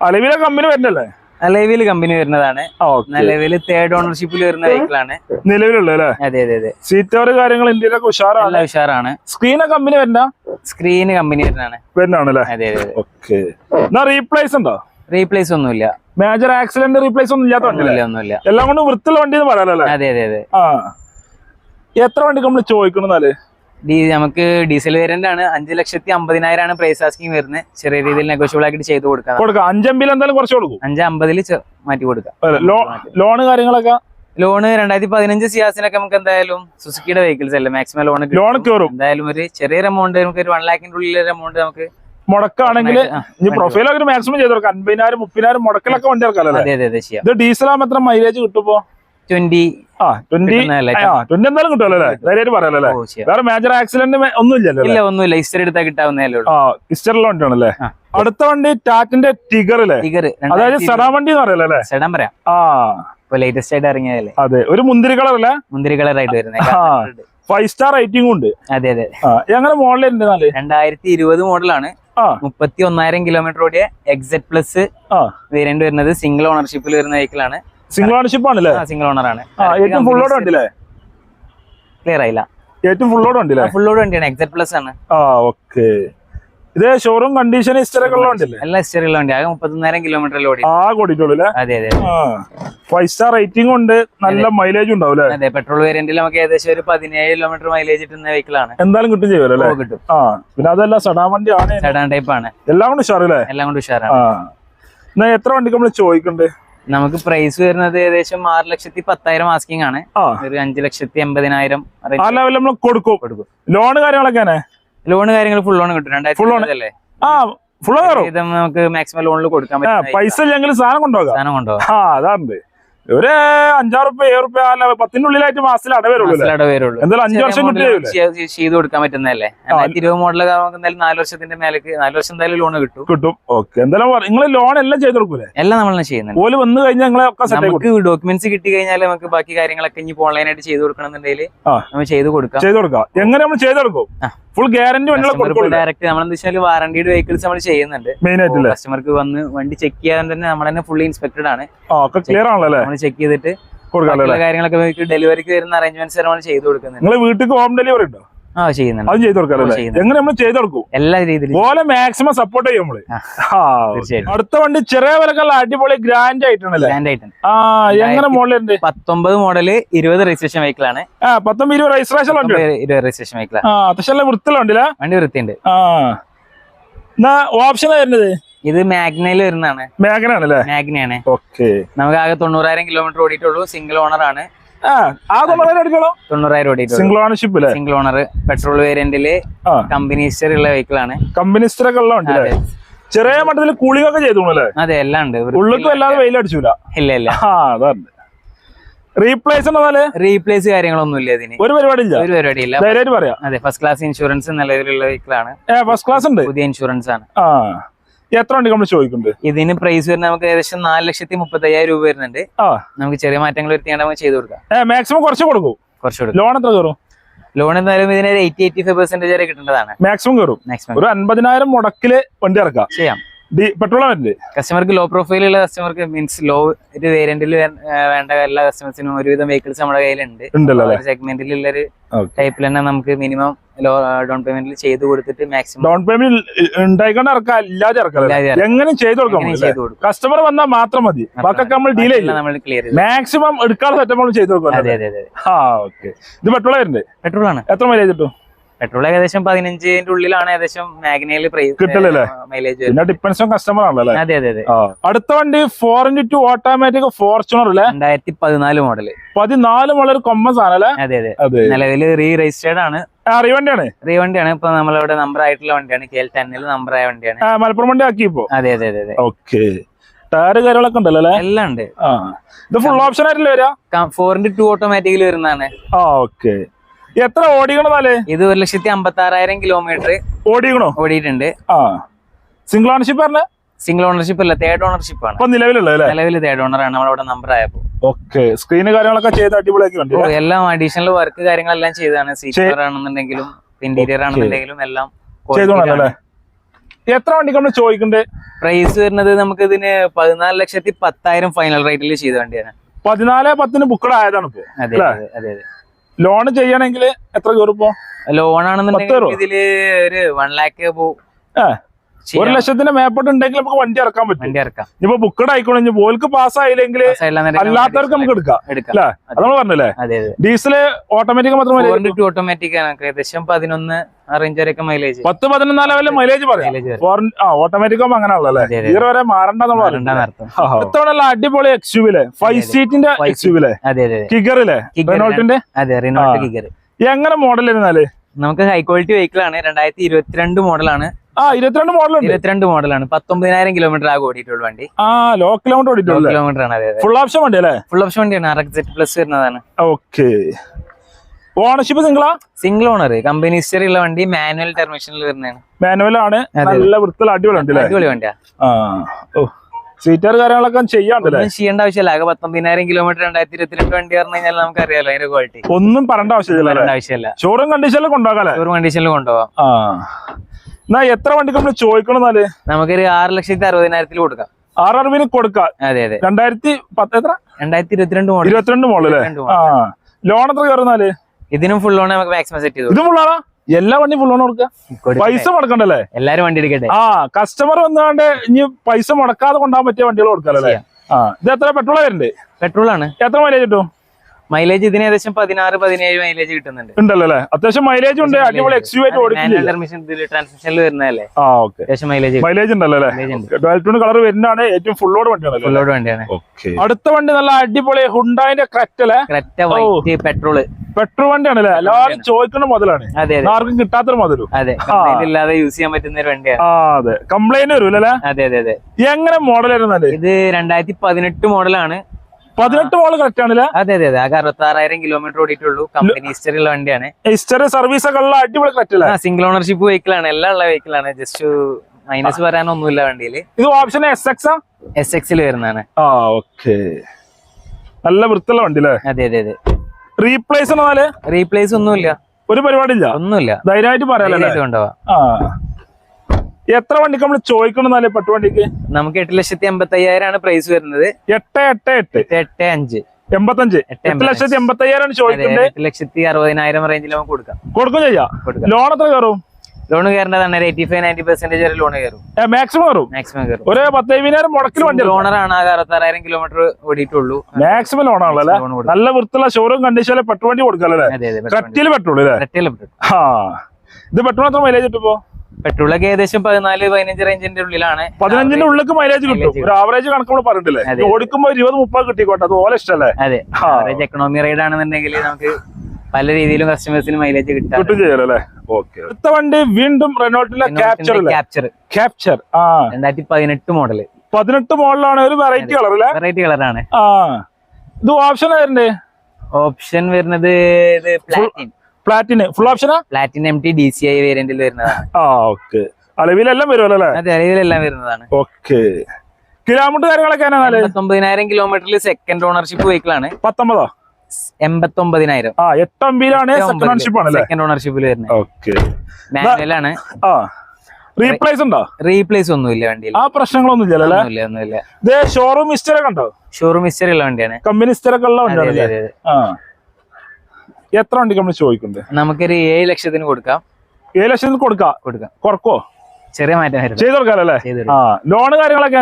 അലവിലെ കമ്പനി വരുന്നല്ലേ നിലവിൽ കമ്പനി വരുന്നതാണ്. നിലവിൽ തേർഡ് ഓണർഷിപ്പിൽ വരുന്ന വെഹിക്കിൾ ആണ്. നിലവിലുള്ള അതെ അതെ അതെ. സീറ്റ് കവർ കാര്യങ്ങൾ ഇന്ത്യയിലൊക്കെ ഉഷാറാണ്. ഉഷാറാണ്. സ്ക്രീനെ കമ്പനി വരുന്ന? സ്ക്രീന് കമ്പനി വരുന്നതാണ്. വരുന്നതാണല്ലേ അതെ അതെ ഓക്കെ റീപ്ലേസ് ഉണ്ടോ? റീപ്ലേസ് ഒന്നുമില്ല. മേജർ ആക്സിഡന്റ് റീപ്ലേസ് ഒന്നും ഇല്ലാത്ത വണ്ടി ഒന്നുമില്ല എല്ലാം കൊണ്ട് വൃത്തിയുള്ള വണ്ടി എന്ന് പറയാനല്ലേ അതെ അതെ അതെ. എത്ര വണ്ടിക്ക് നമ്മൾ ചോദിക്കണമെന്നാൽ ഡീ നമുക്ക് ഡീസൽ വേരിയന്റ് ആണ്. അഞ്ച് ലക്ഷത്തി അമ്പതിനായിരമാണ് പ്രൈസ് ആസ്കിങ് വരുന്നത്. ചെറിയ രീതിയിൽ നെഗോഷ്യബിൾ ആയിട്ട് ചെയ്ത് കൊടുക്കാം. കൊടുക്കാം. അഞ്ചമ്പിൽ എന്തായാലും കുറച്ച് കൊടുക്കും. അഞ്ച് അമ്പതിൽ മാറ്റി കൊടുക്കാം. ലോൺ കാര്യങ്ങളൊക്കെ? ലോണ് രണ്ടായിരത്തി പതിനഞ്ച് സിയാസിനൊക്കെ നമുക്ക് എന്തായാലും സുസുക്കിയുടെ വെഹിക്കിൾസ് അല്ലേ? മാക്സിമം ലോൺ ലോൺ കയറും എന്തായാലും ഒരു ചെറിയൊരു എമൗണ്ട് നമുക്ക് ഒരു വൺ ലാഖിന്റെ ഉള്ളിൽ ഒരു എമൗണ്ട് നമുക്ക് മുടക്കാണെങ്കിൽ ഇനി പ്രൊഫൈലൊക്കെ മാക്സിമം ചെയ്ത് കൊടുക്കാം. അൻപതിനായിരം മുപ്പതിനായിരം മുടക്കലൊക്കെ വണ്ടി ഇറക്കാലോ അതെ അതെ ചെയ്യാം ഇത് ഡീസൽ ആകുമ്പോൾ എത്ര മൈലേജ് കിട്ടുമ്പോ? ട്വന്റി ആ ട്വന്റി കിട്ടുന്നതല്ലേ? ആ ട്വന്റി എന്തായാലും കിട്ടുമല്ലോ അല്ലേ? ധൈര്യമായിട്ട് പറയാലോ അല്ലേ? വേറെ മേജർ ആക്സിഡന്റ് ഒന്നും ഇല്ലല്ലോ? ഇല്ല ഒന്നുമില്ല. ഹിസ്റ്ററി എടുത്താൽ കിട്ടാവുന്നതല്ലേ ഉള്ളൂ. ആ വണ്ടിയാണല്ലേ. അടുത്ത വണ്ടി ടാറ്റിന്റെ ടിഗർ അല്ലേ? അതായത് സെഡാ വണ്ടി എന്ന് പറയല്ലോ അല്ലേ? സെഡാൻ പറയാം. ആ. ഇപ്പൊ ലേറ്റസ്റ്റ് ആയിട്ട് ഇറങ്ങിയതല്ലേ? അതെ. ഒരു മുന്തിരി കളർ അല്ലേ? മുന്തിരി കളർ ആയിട്ട് വരുന്നത് ഫൈവ് സ്റ്റാർ റേറ്റിംഗും ഉണ്ട്. അതെ അതെ. ഞങ്ങളുടെ മോഡൽ രണ്ടായിരത്തി ഇരുപത് മോഡലാണ് മുപ്പത്തി ഒന്നായിരം കിലോമീറ്റർ ഓടിയ എക്സെറ്റ് പ്ലസ് ആ. വേരിയന്റ് വരുന്നത് സിംഗിൾ ഓണർഷിപ്പിൽ വരുന്ന വെഹിക്കിൾ ആണ്. സിംഗിൾ ഓണർഷിപ്പ് ആണല്ലേ? സിംഗിൾ ഓണർ ആണ്. ഏറ്റവും ഫുൾ ലോഡ് ഉണ്ടല്ലേ ക്ലിയർ ആയില്ല. ഏറ്റവും ഫുൾ ലോഡ് ഉണ്ടല്ലേ ഫുൾ ലോഡ് വണ്ടിയാണ്. എക്സെറ്റ് പ്ലസ് ആണ്. ആ ഓക്കെ ഇത് ഷോറൂം കണ്ടീഷൻ ഹിസ്റ്ററി ഒക്കെ ഉള്ള വണ്ടിയല്ലേ? എല്ലാ വണ്ടി ആകെ മുപ്പത്തൊന്നായിരം കിലോമീറ്ററിൽ ഓടി ആ ഓടിയിട്ടുള്ളൂ അല്ലേ അതെ അതെ. ആ ഫൈവ് സ്റ്റാർ റേറ്റിംഗ് ഉണ്ട്. നല്ല മൈലേജ് ഉണ്ടാവും അതെ പെട്രോൾ വേരിയന്റിൽ നമുക്ക് ഏകദേശം ഒരു പതിനേഴ് കിലോമീറ്റർ മൈലേജ് കിട്ടുന്ന വെഹിക്കിൾ ആണ്. എന്തായാലും കിട്ടും ചെയ്യുമല്ലോ കിട്ടും. ആ പിന്നെ അതല്ല സഡാൻ വണ്ടി ആണ് സഡാൻ ടൈപ്പ് ആണ്. എല്ലാം കൊണ്ട് ഉഷാറ് അല്ലേ? എല്ലാം കൊണ്ട് ഉഷാറാണ്. എത്ര വണ്ടിക്ക് നമ്മൾ ചോദിക്കണ്ടേ? നമുക്ക് പ്രൈസ് വരുന്നത് ഏകദേശം ആറ് ലക്ഷത്തി പത്തായിരം ആസ്കിംഗ് ആണ്. ഒരു അഞ്ചു ലക്ഷത്തി എൺപതിനായിരം ആ ലെവലിൽ നമ്മൾ കൊടുക്കും. കൊടുക്കും. ലോൺ കാര്യങ്ങളൊക്കെ ലോൺ കാര്യങ്ങൾ ഫുൾ ലോൺ കിട്ടും. രണ്ടായിരത്തി അല്ലേ ആ ഫുൾ നമുക്ക് മാക്സിമം ലോണിൽ കൊടുക്കാൻ പറ്റും പൈസ ഞങ്ങൾ സാധനം കൊണ്ടുപോകാം. സാധനം കൊണ്ടോ ആ അതാണ്ട് ഒരു അഞ്ചാറ് ഏറുപ്യ അല്ല പത്തിന്റെ ഉള്ളിലായിട്ട് മാസത്തിൽ അടവേരുള്ളൂ എന്തായാലും അഞ്ചു വർഷം കിട്ടിയില്ലേ ചെയ്ത് കൊടുക്കാൻ പറ്റുന്നല്ലേ ഇരുപത് മോഡൽ എന്തായാലും നാല് വർഷത്തിന്റെ മേലേക്ക് നാല് വർഷം എന്തായാലും ലോൺ കിട്ടും. കിട്ടും. ഓക്കെ എന്തായാലും നിങ്ങൾ ലോൺ എല്ലാം ചെയ്ത് കൊടുക്കൂലേ? എല്ലാം നമ്മൾ ചെയ്യുന്നത് പോലും ഓൽ വന്നു കഴിഞ്ഞാൽ നിങ്ങളെ ഒക്കെ നമുക്ക് ഡോക്യുമെന്റ്സ് കിട്ടി കഴിഞ്ഞാൽ നമുക്ക് ബാക്കി കാര്യങ്ങളൊക്കെ ഇനി ഓൺലൈനായിട്ട് ചെയ്ത് കൊടുക്കണമെന്നുണ്ടെങ്കിൽ എന്നുണ്ടെങ്കിൽ നമ്മൾ ചെയ്ത് കൊടുക്കാം. ചെയ്ത് കൊടുക്കാം. എങ്ങനെ നമ്മൾ ചെയ്ത് കൊടുക്കും. ഫുൾ ഗ്യാരണ്ടി വണ്ടികളെ ഡയറക്റ്റ് ഡയറക്റ്റ് നമ്മളെന്താ വെച്ചാൽ വാറണ്ടിയുടെ വെഹിക്കിൾസ് നമ്മൾ ചെയ്യുന്നുണ്ട്. മെയിൻ ആയിട്ട് കസ്റ്റമർക്ക് വന്ന് വണ്ടി ചെക്ക് ചെയ്യാൻ തന്നെ നമ്മൾ തന്നെ ഫുള്ളി ഇൻസ്പെക്ടഡ് ആണ്. ക്ലിയർ ആണല്ലോ നമ്മൾ ചെക്ക് ചെയ്തിട്ട് കാര്യങ്ങളൊക്കെ ഡെലിവറിക്ക് വരുന്ന അറേഞ്ച്മെന്റ്സ് നമ്മൾ ചെയ്ത് കൊടുക്കുന്നുണ്ട്. വീട്ടിൽ ഹോം ഡെലിവറി ഉണ്ടോ? ചെയ്യുന്നുണ്ട്. അതും ചെയ്ത് ചെയ്യുന്നുണ്ട്. എങ്ങനെ നമ്മൾ ചെയ്ത് കൊടുക്കും? എല്ലാ രീതിയിലും പോലെ മാക്സിമം സപ്പോർട്ട് ചെയ്യും നമ്മൾ. അടുത്ത വണ്ടി ചെറിയ വിലക്കുള്ള അടിപൊളി ഗ്രാൻഡ് ആയിട്ടാണ് ഗ്രാൻഡ് ആയിട്ടുണ്ട്. ആ എങ്ങനെ മോഡലുണ്ട് പത്തൊമ്പത് മോഡൽ ഇരുപത് രജിസ്ട്രേഷൻ വെഹിക്കിൾ ആണ്. പത്തൊമ്പത് ഇരുപത് രജിസ്ട്രേഷൻ ഇരുപത് രജിസ്ട്രേഷൻ വെഹിക്കിൾ ആ അത്യാവശ്യം വൃത്തിയുള്ള വണ്ടിയില്ല വണ്ടി വൃത്തിയുണ്ട്. ആ. ഓപ്ഷൻ വരുന്നത്? ഇത് മാഗ്നയിൽ വരുന്നതാണ്. മാഗ്നാണ് അല്ലേ? മാഗ്നയാണ് ഓക്കെ നമുക്ക് ആകെ തൊണ്ണൂറായിരം കിലോമീറ്റർ ഓടിയിട്ടുള്ളൂ. സിംഗിൾ ഓണർ ആണ്. ആ തൊള്ളായിരം അടിക്കണോ തൊണ്ണൂറായിരം ഓടിയിട്ടുള്ളൂ. സിംഗിൾ ഓണർഷിപ്പ് അല്ലേ സിംഗിൾ ഓണർ പെട്രോൾ വേരിയന്റിൽ കമ്പനി ഹിസ്റ്റർ ഉള്ള വെഹിക്കിൾ ആണ്. ഉള്ള വണ്ടി ചെറിയ മട്ടത്തിൽ കൂളിംഗ് ഒക്കെ ചെയ്തു അല്ലേ അതെ എല്ലാം ഉണ്ട്. ഉള്ളിക്കും അല്ലാതെ അടിച്ചില്ല ഇല്ല ഇല്ല. ആ അതാണ് റീപ്ലേസ് റീപ്ലേസ് കാര്യങ്ങളൊന്നും ഇല്ല ഇതിന്. ഒരു പരിപാടി ഇല്ല. ഒരു പരിപാടിയില്ല ധൈര്യമായിട്ട് പറയാം. അതെ ഫസ്റ്റ് ക്ലാസ് ഇൻഷുറൻസ് നിലവിലുള്ള വെഹിക്കിൾ ആണ്. ഏ ഫസ്റ്റ് ക്ലാസ് ഉണ്ട്. പുതിയ ഇൻഷുറൻസ് ആണ്. ആ. എത്ര വണ്ടി നമ്മൾ ചോദിക്കുന്നുണ്ട്? ഇതിന് പ്രൈസ് വരുന്നത് നമുക്ക് ഏകദേശം നാല് ലക്ഷത്തി മുപ്പത്തി അയ്യായിരം രൂപ വരുന്നുണ്ട്. ആ. നമുക്ക് ചെറിയ മാറ്റങ്ങൾ വരുത്തിയാണ് നമുക്ക് ചെയ്ത് കൊടുക്കാം. മാക്സിമം കുറച്ച് കൊടുക്കും. കുറച്ച് കൊടുക്കും. ലോൺ എത്ര കയറും? ലോൺ എന്തായാലും ഇതിന് എയ്റ്റി എയ്റ്റി ഫൈവ് പെർസെന്റേജ് വരെ കിട്ടേണ്ടതാണ്. മാക്സിമം കയറും. മാക്സിമം ഒരു അൻപതിനായിരം മുടക്കിൽ വണ്ടി ഇറക്കാം. ചെയ്യാം. പെട്രോൾ കസ്റ്റമർക്ക് ലോ പ്രൊഫൈലുള്ള കസ്റ്റമർക്ക് മീൻസ് ലോ ഒരു വേരിയന്റിൽ വേണ്ട എല്ലാ കസ്റ്റമേഴ്സിനും ഒരുവിധം വെഹിക്കിൾസ് നമ്മുടെ കയ്യിലുണ്ട്. സെഗ്മെന്റിലുള്ള ഒരു. ടൈപ്പിൽ തന്നെ നമുക്ക് മിനിമം ഡൗൺ പേയ്മെന്റിൽ ചെയ്ത് കൊടുത്തിട്ട് മാക്സിമം ഡൗൺ പേയ്മെന്റ് ഉണ്ടായിക്കൊണ്ട് ഇറക്കാം ഇല്ലാതെ ഇറക്കാം എങ്ങനെ ചെയ്ത് കൊടുക്കാം. കസ്റ്റമർ വന്നാൽ മാത്രം മതി. ബാക്കൊക്കെ നമ്മൾ ഡീൽ ചെയ്യും. നമ്മൾ ക്ലിയർ ചെയ്തു മാക്സിമം എടുക്കാനുള്ള സെറ്റപ്പ് നമ്മൾ ചെയ്ത് കൊടുക്കാം ഇത് പെട്രോൾ വരുന്നുണ്ട് പെട്രോൾ ആണ്. എത്ര മൈലേജ് കിട്ടും? പെട്രോൾ ഏകദേശം പതിനഞ്ചിന്റെ ഉള്ളിലാണ് ഏകദേശം മാഗ്നയിൽ പ്രൈസ് കിട്ടലല്ലേ? മൈലേജ് ഡിപ്പെൻസ് കസ്റ്റമർ ആണല്ലേ അതെ അതെ അതെ. അടുത്ത വണ്ടി four into two automatic Fortuner അല്ലേ? രണ്ടായിരത്തി പതിനാല് മോഡൽ പതിനാല് മോഡൽ കൊമ്മ സാധനം അല്ലേ? അതെ അതെ. നിലവിൽ നിലവിൽ റീ രജിസ്റ്റേർഡ് ആണ് റീവണ്ടിയാണ് റീവണ്ടിയാണ് ഇപ്പൊ നമ്മളിവിടെ നമ്പർ ആയിട്ടുള്ള വണ്ടിയാണ്. കെ എൽ ടെന്നിൽ നമ്പർ ആയ വണ്ടിയാണ്. മലപ്പുറം വണ്ടി ആക്കി ഇപ്പോ അതെ അതെ അതെ അതെ. ഓക്കെ. ടയർ കാര്യങ്ങളൊക്കെ ഉണ്ടല്ലോ എല്ലാം ഉണ്ട്. ഇത് ഫുൾ ഓപ്ഷൻ ആയിട്ടില്ല വരാ ഫോർ ഇന്റു ടു ഓട്ടോമാറ്റിക്കലി വരുന്നതാണ്. ഓക്കെ. എത്ര ഓടിക്കണമെന്നാലേ ഇത് ഒരു ലക്ഷത്തി അമ്പത്തി ആറായിരം കിലോമീറ്റർ ഓടിക്കണോ? ഓടിയിട്ടുണ്ട്. ആ. സിംഗിൾ ഓണർഷിപ്പ് പറഞ്ഞ സിംഗിൾ ഓണർഷിപ്പ് അല്ല തേർഡ് ഓണർഷിപ്പ് ആണ്. നിലവിലുള്ള നിലവിൽ തേർഡ് ഓണർ ആണ് നമ്മളവിടെ നമ്പർ ആയപ്പോ. ഓക്കെ സ്ക്രീന് കാര്യങ്ങളൊക്കെ ചെയ്ത് അടിപൊളിയാക്കി എല്ലാം അഡീഷണൽ വർക്ക് കാര്യങ്ങളെല്ലാം ചെയ്താണ് സീറ്റർ ആണെന്നുണ്ടെങ്കിലും ഇന്റീരിയർ ആണെന്നുണ്ടെങ്കിലും എല്ലാം എത്ര വണ്ടിക്ക് നമ്മൾ ചോദിക്കണ്ടേ? പ്രൈസ് വരുന്നത് നമുക്ക് ഇതിന് പതിനാല് ലക്ഷത്തി പത്തായിരം ഫൈനൽ റേറ്റിൽ ചെയ്ത വണ്ടിയാണ്. പതിനാല് പത്തിന് ബുക്കഡ് ആയതാണ് അതെ അതെ അതെ. ലോൺ ചെയ്യണമെങ്കിൽ എത്ര കയറിപ്പോ ലോൺ ആണെന്നുണ്ടെങ്കിൽ? ഇതിൽ ഒരു വൺ ലാക്ക് പോകും ഒരു ലക്ഷത്തിന്റെ മേപ്പോട്ട് ഉണ്ടെങ്കിൽ നമുക്ക് വണ്ടി ഇറക്കാൻ പറ്റും. വണ്ടി ഇറക്കാം. ഇപ്പൊ ബുക്കഡ് ആയിക്കോളും പോൽക്ക് പാസ് ആയില്ലെങ്കിൽ അല്ലാത്തവർക്ക് നമുക്ക് എടുക്കാം. അല്ലേ? അത്. നമ്മൾ പറഞ്ഞല്ലേ? ഡീസൽ ഓട്ടോമാറ്റിക് മാത്രമേ ഫോർ ടു ഓട്ടോമാറ്റിക് ആണ്. ഏകദേശം പതിനൊന്ന് റേഞ്ച് വരെയൊക്കെ മൈലേജ് പത്ത് പതിനൊന്നാൽ ലെവലിൽ മൈലേജ് പറയാം. ഓട്ടോമാറ്റിക് ആകുമ്പോ അങ്ങനെയാണല്ലോ അല്ലേ. ഗിയർ വരെ മാറണ്ട നമ്മൾ രണ്ടാം അർത്ഥം. അടിപൊളി എക്സ്യൂവിലെ ഫൈവ് സീറ്റിന്റെ എക്സ്യൂവിലെ കിഗറിലെ റിനോൾട്ടിന്റെ അതെ റിനോൾട്ട്. കിഗർ എങ്ങനെ മോഡൽ ഇരുന്നാൽ നമുക്ക് ഹൈ ക്വാളിറ്റി വെഹിക്കിൾ ആണ്. രണ്ടായിരത്തി ഇരുപത്തിരണ്ട് മോഡലാണ് ആ ഇരുപത്തിരണ്ട് മോഡൽ ഇരുപത്തിരണ്ട് മോഡലാണ് പത്തൊമ്പതിനായിരം കിലോമീറ്റർ ആകെ ഓടിയിട്ടുള്ള വണ്ടി. ആ ലോ കിലോമീറ്റർ ഓടിയിട്ടുള്ള കിലോമീറ്റർ ആണ് അതെ ഫുൾ ഓപ്ഷൻ വണ്ടി അല്ലേ? ഫുൾ ഓപ്ഷൻ വണ്ടിയാണ് ആർ എക്സ് പ്ലസ് വരുന്നതാണ്. ഓക്കെ ഓണർഷിപ്പ് സിംഗിളാ സിംഗിൾ ഓണർ കമ്പനി ഹിസ്റ്ററി ഉള്ള വണ്ടി മാനുവൽ ടെർമിഷനിൽ വരുന്നതാണ്. മാനുവൽ ആണ്. നല്ല വൃത്തിയുള്ള അടിപൊളി വണ്ടി അടിപൊളി വണ്ടിയാ. സീറ്റർ കാര്യങ്ങളൊക്കെ ചെയ്യാണ്ടല്ലേ ചെയ്യേണ്ട ആവശ്യമില്ല. ആകെ പത്തൊമ്പതിനായിരം കിലോമീറ്റർ രണ്ടായിരത്തി ഇരുപത്തിരണ്ട് വണ്ടി പറഞ്ഞു കഴിഞ്ഞാൽ നമുക്ക് അറിയാലോ അതിന്റെ ക്വാളിറ്റി ഒന്നും പറയേണ്ട ആവശ്യമില്ല ആവശ്യമില്ല. ഷോറൂം കണ്ടീഷനിൽ കൊണ്ടുപോകാല്ലേ ഷോറൂം കണ്ടീഷനിൽ കൊണ്ടുപോകാം. ആ. എന്നാ എത്ര വണ്ടിക്ക് നമ്മൾ ചോദിക്കണം എന്നാൽ? നമുക്കൊരു ആറ് ലക്ഷത്തി അറുപതിനായിരത്തിൽ കൊടുക്കാം. ആറ് അറുപതിന് കൊടുക്കാം. അതെ അതെ. രണ്ടായിരത്തി പത്ത് എത്ര? രണ്ടായിരത്തി ഇരുപത്തിരണ്ട് മോഡൽ ഇരുപത്തിരണ്ട് മോഡൽ അല്ലേ? ലോൺ എത്ര കയറുന്നാൽ ഇതിനും ഫുൾ ലോൺ നമുക്ക് മാക്സിമം സെറ്റ് ചെയ്തു ഇത് ഫുള്ളാണോ എല്ലാ വണ്ടിയും ഫുൾ ലോൺ കൊടുക്കുക? പൈസ മുടക്കണ്ടല്ലേ? എല്ലാരും വണ്ടി എടുക്കട്ടെ. ആ കസ്റ്റമർ വന്നാണ്ട് ഇനി പൈസ മുടക്കാതെ കൊണ്ടാൻ പറ്റിയ വണ്ടികൾ കൊടുക്കാല്ലേ. ആ. ഇത് എത്ര? പെട്രോൾ വരുന്നുണ്ട് പെട്രോൾ ആണ്. എത്ര മൈലേജ് കിട്ടും? മൈലേജ് ഇതിന് ഏകദേശം പതിനാറ് പതിനേഴ് മൈലേജ് കിട്ടുന്നുണ്ട്. ഉണ്ടല്ലേ അല്ലേ അത്യാവശ്യം മൈലേജ് ഉണ്ട്. അടിപൊളി എക്സ് യു ആയിട്ട് ഓടിക്കില്ല ട്രാൻസ്മിഷനിൽ വരുന്നതല്ലേ? ആ ഓക്കെ. അത്യാവശ്യം മൈലേജ് മൈലേജ് ഉണ്ടല്ലോ അല്ലേ? കളർ വരുന്നതാണ് ഏറ്റവും ഫുൾ ലോഡ് വണ്ടിയാണല്ലോ ഫുള്ളോട് വണ്ടിയാണ്. ഓക്കെ. അടുത്ത വണ്ടി നല്ല അടിപൊളി ഹുണ്ടായിന്റെ ക്രറ്റല്ലേ ക്രറ്റ വൈറ്റ് പെട്രോൾ പെട്രോൾ വണ്ടിയാണല്ലേ എല്ലാവരും ചോദിക്കുന്ന മുതലാണ് ആർക്കും കിട്ടാത്തൊരു മുതലും ഇല്ലാതെ യൂസ് ചെയ്യാൻ പറ്റുന്ന ഒരു വണ്ടിയാണ്. അതെ. കംപ്ലൈന്റ് വരൂല്ലേ അതെ അതെ അതെ. എങ്ങനെ മോഡൽ ആയിരുന്നു ഇത് രണ്ടായിരത്തി പതിനെട്ട് മോഡലാണ് പതിനെട്ട് മോൾ കറക്റ്റ് ആണല്ലേ? അതെ അതെ അതെ. അറുപത്തി ആറായിരം കിലോമീറ്റർ ഓടിയിട്ടുള്ളൂ. കമ്പനി ഹിസ്റ്ററി ഉള്ള വണ്ടിയാണ്. ഹിസ്റ്ററി സർവീസ് ഒക്കെ ഉള്ള അടിപൊളി കറക്റ്റ് അല്ലേ? സിംഗിൾ ഓണർഷിപ്പ് വെഹിക്കിൾ ആണ്. എല്ലാം ഉള്ള വെഹിക്കിൾ ആണ്. ജസ്റ്റ് മൈനസ് പറയാനൊന്നുമില്ല വണ്ടിയിൽ ഇത് ഓപ്ഷൻ എസ് എക്സ് എസ് എക്സിൽ വരുന്നതാണ്. ആ ഓക്കെ നല്ല വൃത്തിയുള്ള വണ്ടി അല്ലേ അതെ അതെ. അതെ റീപ്ലേസ് റീപ്ലേസ് ഒന്നുമില്ല. ഒരു പരിപാടി ഇല്ല ഒന്നുമില്ല. ധൈര്യമായിട്ട് പറയാലോ കൊണ്ടുപോവാ. എത്ര വണ്ടിക്ക് നമ്മൾ ചോദിക്കണമെന്നാലേ എന്നാൽ വണ്ടിക്ക്? നമുക്ക് എട്ട് ലക്ഷത്തി എൺപത്തി അയ്യായിരം ആണ് പ്രൈസ് വരുന്നത്. എട്ട് എട്ട് എട്ട്. എട്ട് അഞ്ച്. എൺപത്തഞ്ച്. എട്ട് ലക്ഷത്തി എൺപത്തി അയ്യായിരം ചോദിക്കുന്നത് എട്ട് ലക്ഷത്തി അറുപതിനായിരം റേഞ്ചിൽ നമുക്ക് കൊടുക്കാം. കൊടുക്കും ചെയ്യാം. ലോൺ എത്ര കയറും? ലോൺ കയറേണ്ടതാണ് എയ്റ്റി ഫൈവ് നയന്റി പെർസെന്റേജ് വരെ ലോൺ കയറും. മാക്സിമം കയറും? മാക്സിമം കയറും. ഒരു പത്തേവിനായിരം മുടക്കിൽ വണ്ടി ലോണറാണ് ആകെ അറുപത്താറായിരം കിലോമീറ്റർ ഓടിയിട്ടുള്ളൂ. മാക്സിമം ലോൺ ആണല്ലോ അല്ലേ? നല്ല വൃത്തിയുള്ള ഷോറൂം കണ്ടീഷനിലെ പെട്രോൾ വണ്ടി കൊടുക്കാല്ലേ പെട്ടുള്ളൂ അതെ കറ്റിൽ പെട്രോൾ ഇത് പെട്രോൾ എത്ര മൈലേജ് കിട്ടുമ്പോ പെട്രോളൊക്കെ ഏകദേശം പതിനാല് പതിനഞ്ച് റേഞ്ചിന്റെ ഉള്ളിലാണ്. പതിനഞ്ചിന്റെ ഉള്ളിൽ മൈലേജ് കിട്ടും. ഒരു ആവറേജ് കണക്ക് നമ്മൾ പറഞ്ഞിട്ടില്ലേ? ഓടിക്കുമ്പോ ഇരുപത് മുപ്പത് കിട്ടിക്കോട്ടെ. അത് ഓല ഇഷ്ടല്ലേ? അതെ. ആവറേജ് എക്കണോമി റൈഡ് ആണെന്നുണ്ടെങ്കിൽ നമുക്ക് പല രീതിയിലും കസ്റ്റമേഴ്സിന് മൈലേജ് കിട്ടാം കിട്ടും ഓക്കെ. അടുത്ത വണ്ടി വീണ്ടും റെനോട്ടിലെ ക്യാപ്ചർ ക്യാപ്ചർ ക്യാപ്ചർ ആ. രണ്ടായിരത്തി പതിനെട്ട് മോഡൽ പതിനെട്ട് മോഡലാണ് ഒരു വെറൈറ്റി കളർ അല്ലേ വെറൈറ്റി കളറാണ് ആ. ഇത് ഓപ്ഷൻ വരുന്നത് ഓപ്ഷൻ വരുന്നത് ഇത് പ്ലാറ്റിൻ പ്ലാറ്റിന് ഫുൾ ഓപ്ഷനാ പ്ലാറ്റിന് M T D C I വേരിയന്റിൽ വരുന്നതാണ്. ആ ഓക്കെ അളവിലെല്ലാം വരുമല്ലോ അല്ലേ? അതെ അറിവിലെല്ലാം വരുന്നതാണ്. ഓക്കെ കിലോമീറ്റർ കാര്യങ്ങളൊക്കെ ഒമ്പതിനായിരം കിലോമീറ്ററിൽ സെക്കൻഡ് ഓണർഷിപ്പ് വെഹിക്കിൾ ആണ്. പത്തൊമ്പതോ? എൺപത്തൊമ്പതിനായിരം. ആ സെക്കൻഡ് ഓണർഷിപ്പ് സെക്കൻഡ് ഓണർഷിപ്പിൽ വരുന്നത്. ഓക്കെ ആ റീപ്ലേസ് ഉണ്ടോ? റീപ്ലേസ് ഒന്നുമില്ല വണ്ടിയിൽ. ആ പ്രശ്നങ്ങളൊന്നും ഒന്നുമില്ല ഷോറൂം ഒക്കെ ഉണ്ടോ? ഷോറൂം ഉള്ള വണ്ടിയാണ്. കമ്പനി ഒക്കെ ഉള്ള വണ്ടിയാണ്. ആ. എത്ര വണ്ടിക്ക് നമ്മൾ ചോദിക്കുന്നുണ്ട് നമുക്കൊരു ഏഴ് ലക്ഷത്തിന് കൊടുക്കാം. ഏഴ് ലക്ഷത്തിന് കൊടുക്കാം? കൊടുക്കാം. കുറക്കോ? ചെറിയ മാറ്റം വരും ചെയ്ത് കൊടുക്കാല്ലേ ആ ലോണ് കാര്യങ്ങളൊക്കെ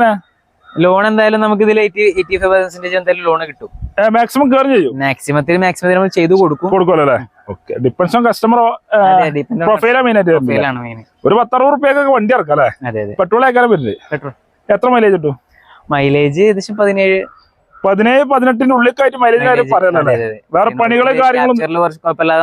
ലോൺ എന്തായാലും നമുക്ക് ഇതിൽ എയ്റ്റി ഫൈവ് പെർസെന്റേജ് എന്തായാലും ലോൺ കിട്ടും. മാക്സിമം കയറി ചെയ്യും? മാക്സിമത്തിൽ മാക്സിമം നമ്മൾ ചെയ്ത് കൊടുക്കും. കൊടുക്കുമല്ലോ ഓക്കെ ഡിപ്പെൻസ് ഓൺ കസ്റ്റമർ പ്രൊഫൈലാണ് പ്രൊഫൈലാ മെയിൻ ആയിട്ട് ഒരു പത്തറുപത് റുപ്യൊക്കെ വണ്ടി ഇറക്കാം അല്ലേ പെട്രോൾ ആക്കാനും പറ്റില്ലേ പെട്രോൾ. എത്ര മൈലേജ് കിട്ടും? മൈലേജ് ഏകദേശം പതിനേഴ് പതിനേഴ് പതിനെട്ടിന്റെ ഉള്ളിലേക്കായിട്ട് മൈലേജ് കാര്യം പറയാനല്ലേ. വേറെ പണികളെ കാര്യങ്ങളും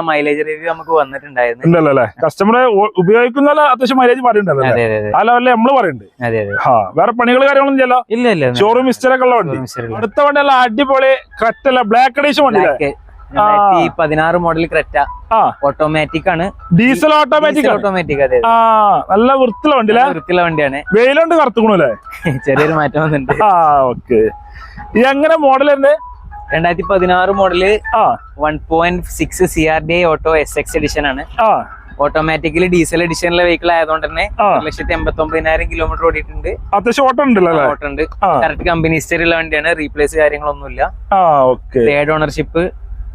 മൈലേജ് റിവ്യൂ നമുക്ക് വന്നിട്ടുണ്ടായിരുന്നു. ഉണ്ടല്ലോ അല്ലേ? കസ്റ്റമർ ഉപയോഗിക്കുന്ന അത്യാവശ്യം മൈലേജ് പറയുന്നുണ്ടല്ലോ ആ ലെവലിൽ നമ്മൾ പറയുന്നുണ്ട് ആ വേറെ പണികൾ കാര്യങ്ങളൊന്നും ചെല്ലോ ഇല്ല ഇല്ല ഷോറൂം മിസ്റ്റർ ഒക്കെ ഉള്ള വണ്ടി. അടുത്ത വണ്ടി അല്ല അടിപൊളി കറ്റല്ല ബ്ലാക്ക് അഡീഷൻ വണ്ടി പതിനാറ് മോഡൽ ക്രെറ്റ ഓട്ടോമാറ്റിക് ആണ്. ഡീസൽ ഓട്ടോമാറ്റിക് ഓട്ടോമാറ്റിക് അതെ നല്ല വൃത്തിയുള്ള വണ്ടി വൃത്തിയുള്ള വണ്ടിയാണ്. വെയിലുണ്ട് കറുത്തുക്കണല്ലേ *laughs* ചെറിയൊരു മാറ്റം വന്നിട്ടുണ്ട്. ആ ഓക്കെ എങ്ങനെ മോഡൽ തന്നെ രണ്ടായിരത്തി പതിനാറ് മോഡൽ ആ one point six C R D auto S X edition ആണ്. ആ. ഓട്ടോമാറ്റിക്കലി ഡീസൽ എഡിഷനിലെ വെഹിക്കിൾ ആയതുകൊണ്ട് തന്നെ. ഒരു ലക്ഷത്തി എൺപത്തി ഒമ്പതിനായിരം കിലോമീറ്റർ ഓടിയിട്ടുണ്ട്. അത്യാവശ്യം ഓട്ടം ഉണ്ടല്ലോ ഓട്ടം ഉണ്ട്. കറക്റ്റ് കമ്പനി ഹിസ്റ്ററി ഉള്ള വണ്ടിയാണ്. റീപ്ലേസ് കാര്യങ്ങളൊന്നുമില്ല. തേർഡ് ഓണർഷിപ്പ്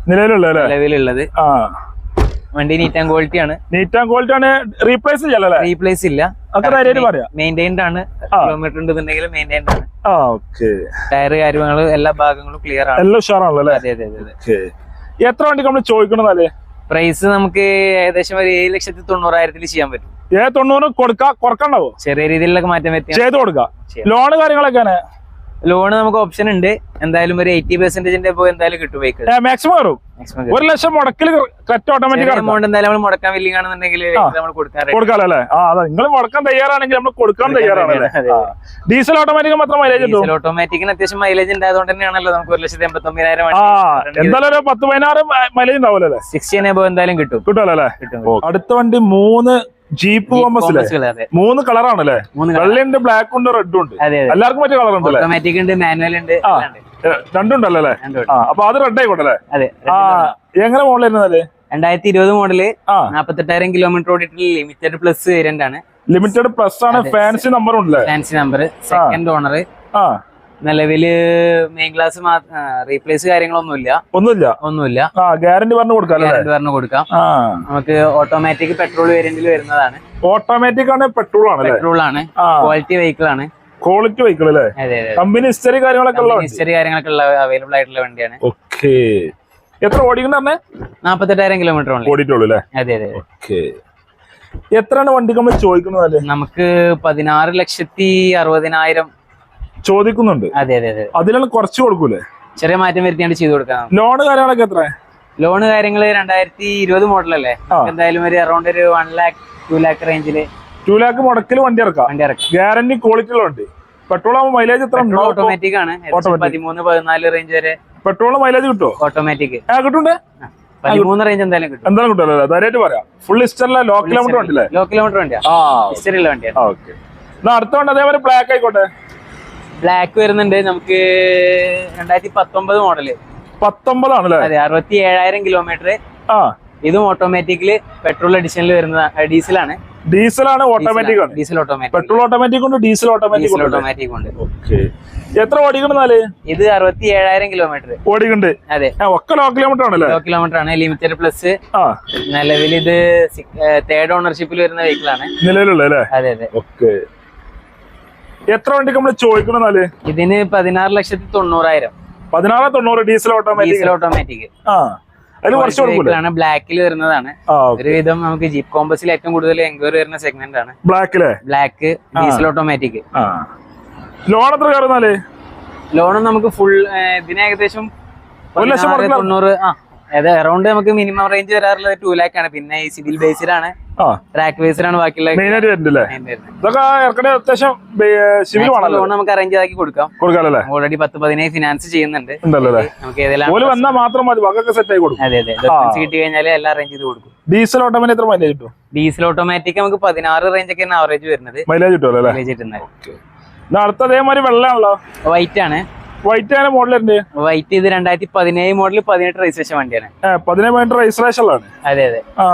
നിലവിലുള്ളത്. ആ. വണ്ടി നീറ്റ് ആൻഡ് ക്വാളിറ്റി ആണ്. നീറ്റ് ആൻഡ് ക്വാളിറ്റി ആണ്. റീപ്ലേസ് ചെയ്യല്ലേ റീപ്ലേസ് ഇല്ല. മെയിന്റൈൻഡ് ആണ്. കിലോമീറ്റർ ഉണ്ടെന്നുണ്ടെങ്കിൽ മെയിന്റൈൻഡ് ആണ്. ടയർ കാര്യങ്ങളും എല്ലാ ഭാഗങ്ങളും ക്ലിയർ ആണ്. എല്ലാം ഉഷാറാണല്ലോ അതെ അതെ അതെ എത്ര വണ്ടി നമ്മൾ ചോദിക്കണമെന്നല്ലേ പ്രൈസ് നമുക്ക് ഏകദേശം ഒരു ഏഴ് ലക്ഷത്തി തൊണ്ണൂറായിരത്തിൽ ചെയ്യാൻ പറ്റും. ഏ തൊണ്ണൂറ് കൊടുക്കാൻ കുറക്കണ്ടാവോ? ചെറിയ രീതിയിലൊക്കെ മാറ്റം വരുത്തി ചെയ്ത് കൊടുക്കാം. ലോണ് കാര്യങ്ങളൊക്കെയാണ് ലോൺ നമുക്ക് ഓപ്ഷൻ ഉണ്ട്. എന്തായാലും ഒരു എയ്റ്റി പെർസെന്റേജിന്റെ എന്തായാലും കിട്ടും വെഹിക്കിൾ മാക്സിമം ഒരു ലക്ഷം മുടക്കിൽ കറക്റ്റ് ഓട്ടോമാറ്റിക് എമൗണ്ട് എന്തായാലും നമ്മൾ മുടക്കാൻ വില്ലിങ് ആണെന്നുണ്ടെങ്കിൽ നമ്മൾ നിങ്ങൾ മുടക്കാൻ തയ്യാറാണെങ്കിൽ നമ്മൾ കൊടുക്കാൻ തയ്യാറാണല്ലേ? ഡീസൽ ഓട്ടോമാറ്റിക് മാത്രം മൈലേജ് ഡീസൽ ഓട്ടോമാറ്റിക്കിന് അത്യാവശ്യം മൈലേജ് ഉണ്ടായതുകൊണ്ട് തന്നെയാണല്ലോ നമുക്ക് ഒരു ലക്ഷത്തി എൺപത്തി ഒമ്പതിനായിരം എന്തായാലും ഒരു പത്ത് പതിനാറ് മൈലേജ് ഉണ്ടാവുമല്ലോ എബോ എന്തായാലും കിട്ടും. കിട്ടുമല്ലോ അല്ലേ? കിട്ടും. അടുത്ത വണ്ടി മൂന്ന് ജീപ്പ് അതെ. മൂന്ന് കളറാണല്ലേ. വെള്ളയുണ്ട് ബ്ലാക്ക് ഉണ്ട് റെഡും ഉണ്ട് എല്ലാവർക്കും മറ്റേ കളർ ഉണ്ടല്ലേ ഓട്ടോമാറ്റിക് ഉണ്ട് മാനുവൽ ഉണ്ട് ആ. രണ്ടുണ്ടല്ലോ അല്ലേ രണ്ടും ഉണ്ട്. അപ്പൊ അത് റെഡ് ആയിക്കോട്ടെ എങ്ങനെ മോഡൽ മോളിലിരുന്നാൽ രണ്ടായിരത്തി ഇരുപത് മോഡൽ നാപ്പത്തെട്ടായിരം കിലോമീറ്റർ ഓടിയിട്ടുള്ള ലിമിറ്റഡ് പ്ലസ് വേരിയന്റ് ആണ്. ലിമിറ്റഡ് പ്ലസ് ആണ് ഫാൻസി നമ്പർ ഉണ്ടല്ലേ? ഫാൻസി നമ്പർ സെക്കൻഡ് ഓണർ ആ. നിലവിൽ മെയിൻ ക്ലാസ് റീപ്ലേസ് കാര്യങ്ങളൊന്നുമില്ല. ഒന്നുമില്ല. ഒന്നുമില്ല. ഗ്യാരണ്ടി പറഞ്ഞു കൊടുക്കാം ഗ്യാരണ്ടി പറഞ്ഞു കൊടുക്കാം. നമുക്ക് ഓട്ടോമാറ്റിക് പെട്രോൾ വേരിയന്റിൽ വരുന്നതാണ്. ഓട്ടോമാറ്റിക് ആണ് പെട്രോൾ ആണ് പെട്രോൾ ആണ്. ക്വാളിറ്റി വെഹിക്കിൾ ആണ്. ക്വാളിറ്റി വെഹിക്കിൾ അല്ലേ? അതെ അതെ കമ്പനി ഹിസ്റ്ററി കാര്യങ്ങളൊക്കെ ഉള്ള ഹിസ്റ്ററി കാര്യങ്ങളൊക്കെ ഉള്ള അവൈലബിൾ ആയിട്ടുള്ള വണ്ടിയാണ്. ഓക്കെ എത്ര ഓടിക്കുന്ന നാപ്പത്തെട്ടായിരം കിലോമീറ്റർ ഓടിയിട്ടുള്ളൂ അല്ലേ? അതെ അതെ. ഓക്കെ എത്രയാണ് വണ്ടിക്ക് നമ്മൾ ചോദിക്കുന്നത് നമുക്ക് പതിനാറ് ലക്ഷത്തി അറുപതിനായിരം ചോദിക്കുന്നുണ്ട്. അതെ അതെ അതെ. അതിലാണ് കുറച്ച് കൊടുക്കൂലേ? ചെറിയ മാറ്റം വരുത്തിയാണ് ചെയ്തു കൊടുക്കാം. ലോൺ കാര്യങ്ങളൊക്കെ എത്ര? ലോൺ കാര്യങ്ങൾ രണ്ടായിരത്തി ഇരുപത് മോഡലല്ലേ? അല്ലേ എന്തായാലും ഒരു അറൗണ്ട് ഒരു വൺ ലാക്ക് ടു ലാക്ക് റേഞ്ചിൽ ടു ലാക്ക് മുടക്കിൽ വണ്ടി ഇറക്കാം. വണ്ടി ഇറക്കാം. ഗ്യാരണ്ടി ക്വാളിറ്റി ഉള്ള വണ്ടി. പെട്രോൾ ആകുമ്പോൾ മൈലേജ് എത്ര ഓട്ടോമാറ്റിക് ആണ്. പതിമൂന്ന് പതിനാല് റേഞ്ച് വരെ. പെട്രോൾ മൈലേജ് കിട്ടുമോ ഓട്ടോമാറ്റിക് ആ കിട്ടുണ്ടേ? പതിമൂന്ന് റേഞ്ച് എന്തായാലും കിട്ടും. എന്തായാലും കിട്ടുമല്ലോ ധൈര്യമായിട്ട് പറയാം. ഫുൾ ഹിസ്റ്ററിലെ ലോ കിലോമീറ്റർ വണ്ടിയല്ലേ? ലോ കിലോമീറ്റർ വണ്ടിയാ. ആ ഹിസ്റ്ററി ഉള്ള വണ്ടിയാണ് ഓക്കെ. അടുത്ത വണ്ടി അതേപോലെ ബ്ലാക്ക് ആയിക്കോട്ടെ. ബ്ലാക്ക് വരുന്നുണ്ട് നമുക്ക് രണ്ടായിരത്തി പത്തൊമ്പത് മോഡൽ പത്തൊമ്പതാണ് അതെ അറുപത്തി ഏഴായിരം കിലോമീറ്റർ ആ. ഇതും ഓട്ടോമാറ്റിക്കിൽ പെട്രോൾ അഡീഷനിൽ വരുന്ന ഡീസലാണ് ഡീസലാണ് ഓട്ടോമാറ്റിക് ആണ് ഡീസൽ ഓട്ടോമാറ്റിക് പെട്രോൾ ഓട്ടോമാറ്റിക് ഉണ്ട് ഡീസൽ ഓട്ടോമാറ്റിക് ഓട്ടോമാറ്റിക് ഉണ്ട്. എത്ര ഓടിക്കണെന്നാൽ ഇത് അറുപത്തി ഏഴായിരം കിലോമീറ്റർ ഓടിക്കണ്ട് അതെ ഒക്കെ ലോ കിലോമീറ്റർ ആണല്ലേ? ലോ കിലോമീറ്റർ ആണ് ലിമിറ്റഡ് പ്ലസ് ആ. നിലവിൽ ഇത് തേർഡ് ഓണർഷിപ്പിൽ വരുന്ന വെഹിക്കിൾ ആണ്. നിലവിലുള്ള അതെ അതെ. ഓക്കെ എത്ര വണ്ടിക്ക് നമ്മൾ ചോദിക്കണെന്നാൽ ഇതിന് പതിനാറ് ലക്ഷത്തി തൊണ്ണൂറായിരം. പതിനാറ് തൊണ്ണൂറ് ഡീസൽ ഓട്ടോമാറ്റിക് ഓട്ടോമാറ്റിക് ആ കുറച്ച് ബ്ലാക്കിൽ വരുന്നതാണ്. ഒരുവിധം നമുക്ക് ജീപ്പ് കോമ്പസിൽ ഏറ്റവും കൂടുതൽ എൻക്വയറി വരുന്ന സെഗ്മെന്റ് ആണ്. ബ്ലാക്കിലെ ബ്ലാക്ക് ഡീസൽ ഓട്ടോമാറ്റിക് ലോൺ എത്ര കയറുന്നാൽ ലോണും നമുക്ക് ഫുൾ ഇതിന് ഏകദേശം തൊണ്ണൂറ് ആ. അതെ അറൗണ്ട് നമുക്ക് മിനിമം റേഞ്ച് വരാറുള്ളത് ടൂ ലാക്ക് ആണ്. പിന്നെ ഈ സിവിൽ ബേസിലാണ് ട്രാക്ക് ബേസിലാണ് ബാക്കിയുള്ള ഇതൊക്കെ അത്യാവശ്യം സിവിൽ ലോൺ നമുക്ക് അറേഞ്ച് ആക്കി കൊടുക്കാം. ഓൾറെഡി പത്ത് പതിനേഴ് ഫിനാൻസ് ചെയ്യുന്നുണ്ട്. നമുക്ക് ഏതെല്ലാം മാത്രം മതി സെറ്റ് ആയി കൊടുക്കും. അതെ അതെ. ഡോക്യുമെന്റ്സ് കിട്ടി കഴിഞ്ഞാൽ എല്ലാം അറേഞ്ച് ചെയ്ത് കൊടുക്കും. ഡീസൽ ഓട്ടോമാറ്റിക് എത്ര മൈലേജ് കിട്ടും? ഡീസൽ ഓട്ടോമാറ്റിക് നമുക്ക് പതിനാറ് റേഞ്ച് ഒക്കെയാണ് ആവറേജ് വരുന്നത്. മൈലേജ് കിട്ടുമല്ലോ അല്ലേ? മൈലേജ് കിട്ടുന്നത്. ഇത് അടുത്ത അതേമാതിരി വെള്ളമാണല്ലോ വൈറ്റ് ആണ്. വൈറ്റ് ആണ് മോഡലുണ്ട് വൈറ്റ് ഇത് രണ്ടായിരത്തി പതിനേഴ് മോഡൽ പതിനെട്ട് രജിസ്ട്രേഷൻ വണ്ടിയാണ്. പതിനേഴ് മൈൻഡ് രജിസ്ട്രേഷനിലാണ് അതെ അതെ. ആ.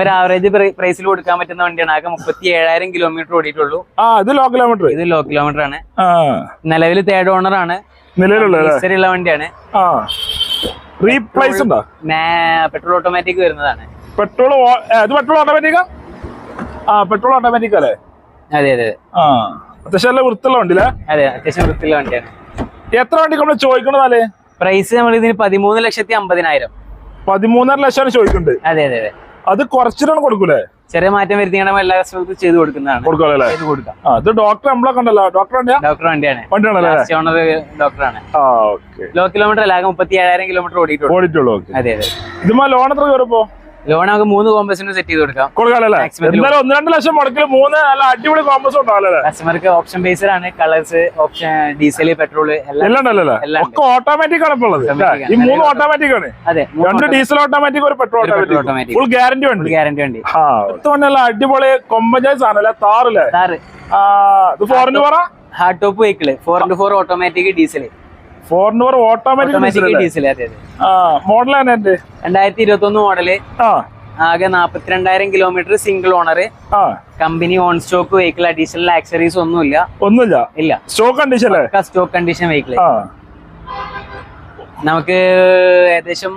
ഒരു ആവറേജ് പ്രൈസിൽ കൊടുക്കാൻ പറ്റുന്ന വണ്ടിയാണ്. ആകെ മുപ്പത്തി ഏഴായിരം കിലോമീറ്റർ ഓടിയിട്ടുള്ളൂ ഇത് ലോ കിലോമീറ്റർ ഇത് ലോ കിലോമീറ്റർ ആണ്. നിലവിൽ തേർഡ് ഓണർ ആണ്. നിലവിലുള്ള വണ്ടിയാണ്. റീപ്ലേസ് ഉണ്ടോ? പെട്രോൾ ഓട്ടോമാറ്റിക് വരുന്നതാണ്. പെട്രോൾ ഇത് പെട്രോൾ ഓട്ടോമാറ്റിക്കാ ആ? പെട്രോൾ ഓട്ടോമാറ്റിക് അല്ലേ? അതെ അതെ അത്യാവശ്യം നല്ല വൃത്തിയുള്ള വണ്ടിയിലെ അതെ അത്യാവശ്യം വൃത്തിയുള്ള വണ്ടിയാണ്. എത്ര വണ്ടിക്ക് നമ്മൾ ചോദിക്കണതാലേ പ്രൈസ് നമ്മൾ ഇതിന് പതിമൂന്ന് ലക്ഷത്തി അമ്പതിനായിരം. പതിമൂന്നര ലക്ഷം ചോദിക്കുന്നുണ്ട് അതെ അതെ അതെ. അത് കുറച്ചിട്ടാണ് കൊടുക്കൂലേ? ചെറിയ മാറ്റം വരുത്തിയാണ് എല്ലാ കസ്റ്റമർക്കും ചെയ്ത് കൊടുക്കുന്നതാണ്. കൊടുക്കാല്ലേ കൊടുക്കാം. ഇത് ഡോക്ടർ നമ്മളെ കണ്ടല്ലോ. ഡോക്ടർ ഡോക്ടർ വണ്ടിയാണ്. ഓണർ ഡോക്ടറാണ് ലോ കിലോമീറ്റർ അല്ല ആകെ മുപ്പത്തി ഏഴായിരം കിലോമീറ്റർ ഓടിയിട്ടുള്ളൂ അതെ അതെ. ഇതുമാ ലോൺ എത്ര കയറിപ്പോ ലോൺ നമുക്ക് മൂന്ന് കോമ്പസിന് സെറ്റ് ചെയ്ത് കൊടുക്കാം. Maximum എന്തായാലും ഒന്ന് രണ്ട് ലക്ഷം മുടക്കിൽ മൂന്ന് നല്ല അടിപൊളി കോമ്പസ് ഉണ്ടാവല്ലേ? കസ്റ്റമർക്ക് ഓപ്ഷൻ ബേസ്ഡ് ആണ്. കളേഴ്സ് ഓപ്ഷൻ ഡീസൽ പെട്രോൾ എല്ലാം. ഒക്കെ ഓട്ടോമാറ്റിക് ആണ് ഉള്ളത്. ഈ മൂന്ന് ഓട്ടോമാറ്റിക് ആണ്. അതെ രണ്ട് ഡീസൽ ഓട്ടോമാറ്റിക് ഒരു പെട്രോൾ ഓട്ടോമാറ്റിക് ഫുൾ ഗ്യാരണ്ടി ഉണ്ട് ഗ്യാരണ്ടി ഉണ്ട് നല്ല അടിപൊളി കൊമ്പഞ്ചായ സാധനല്ലേ താറില്ലേ? താറ്. ഇത് ഫോറിന് പറ. Hard top vehicle four into four automatic diesel പറ ഓട്ടോമാറ്റിക് ഡീസൽ മോഡൽ എന്റെ രണ്ടായിരത്തി ഇരുപത്തി ഒന്ന് മോഡൽ. ആകെ നാപ്പത്തിരണ്ടായിരം kilometre single owner company on stock vehicle additional accessories ഒന്നുമില്ല. ഒന്നുമില്ല? ഇല്ല. Stock condition stock condition vehicle നമുക്ക് ഏകദേശം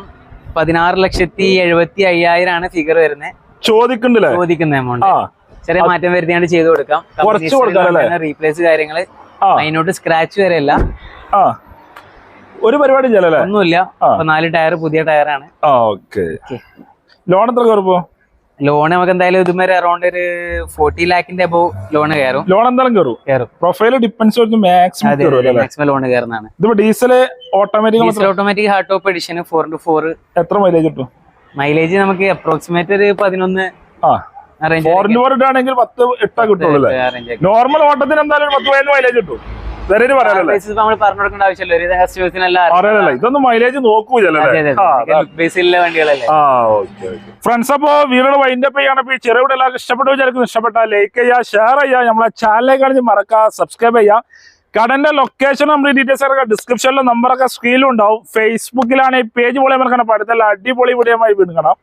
പതിനാറ് ലക്ഷത്തി എഴുപത്തി അയ്യായിരം ആണ് ഫിഗർ വരുന്നത് ചോദിക്കുന്നില്ല ചോദിക്കുന്ന എമൗണ്ട് ചെറിയ മാറ്റം വരുത്തിയാണ് ചെയ്ത് കൊടുക്കാം? റീപ്ലേസ് കാര്യങ്ങൾ. അതിനോട്ട് സ്ക്രാച്ച് വരെയല്ല. ഒരു പരിപാടി ഒന്നുമില്ല. നാല് ടയർ പുതിയ ടയറാണ്. ഓക്കെ. ലോൺ എത്ര കയറുമ്പോ ലോൺ നമുക്ക് എന്തായാലും ഇതുവരെ അറൗണ്ട് ഒരു ഫോർട്ടി ലാഖിന്റെ അബോ ലോൺ കയറും. ലോൺ എന്തായാലും കയറും? കയറും. പ്രൊഫൈൽ ഡിപ്പെൻസ് മാക്സിമം ലോൺ കയറുന്നതാണ്. ഇതിപ്പോ diesel automatic automatic hard top edition four into four എത്ര മൈലേജ് കിട്ടും? മൈലേജ് നമുക്ക് അപ്രോക്സിമേറ്റ് ഒരു പതിനൊന്ന് ഫോർ ഇന്റു ഫോർ ഇട്ടാണെങ്കിൽ പത്ത് ഇട്ടാ കിട്ടുള്ളൂ നോർമൽ ഓട്ടത്തിന് എന്തായാലും പത്ത് പതിനൊന്ന് മൈലേജ് കിട്ടും. ഇതൊന്നും മൈലേജ് നോക്കൂലല്ലേ? ഫ്രണ്ട്സ് അപ്പോ വീടുകൾ വൈൻഡ് അപ്പ് ചെയ്യാണ് ചെറുവിടെ എല്ലാവർക്കും ഇഷ്ടപ്പെട്ടു വിചാരിക്കുന്നു. ഇഷ്ടപ്പെട്ട ലൈക്ക് ചെയ്യുക ഷെയർ ചെയ്യുക. നമ്മളെ ചാനലിലേക്ക് കാണിച്ച് മറക്കുക സബ്സ്ക്രൈബ് ചെയ്യുക. കടന്റെ ലൊക്കേഷൻ നമ്മൾ ഡീറ്റെയിൽസ് ഒക്കെ ഡിസ്ക്രിപ്ഷനിലെ നമ്പറൊക്കെ സ്ക്രീനിലുണ്ടാവും ഫേസ്ബുക്കിലാണ് ഈ പേജ് പൊളിയാൻ മറക്കണം അടുത്തുള്ള അടിപൊളി വീഡിയോ വീണ്ടും കാണാം.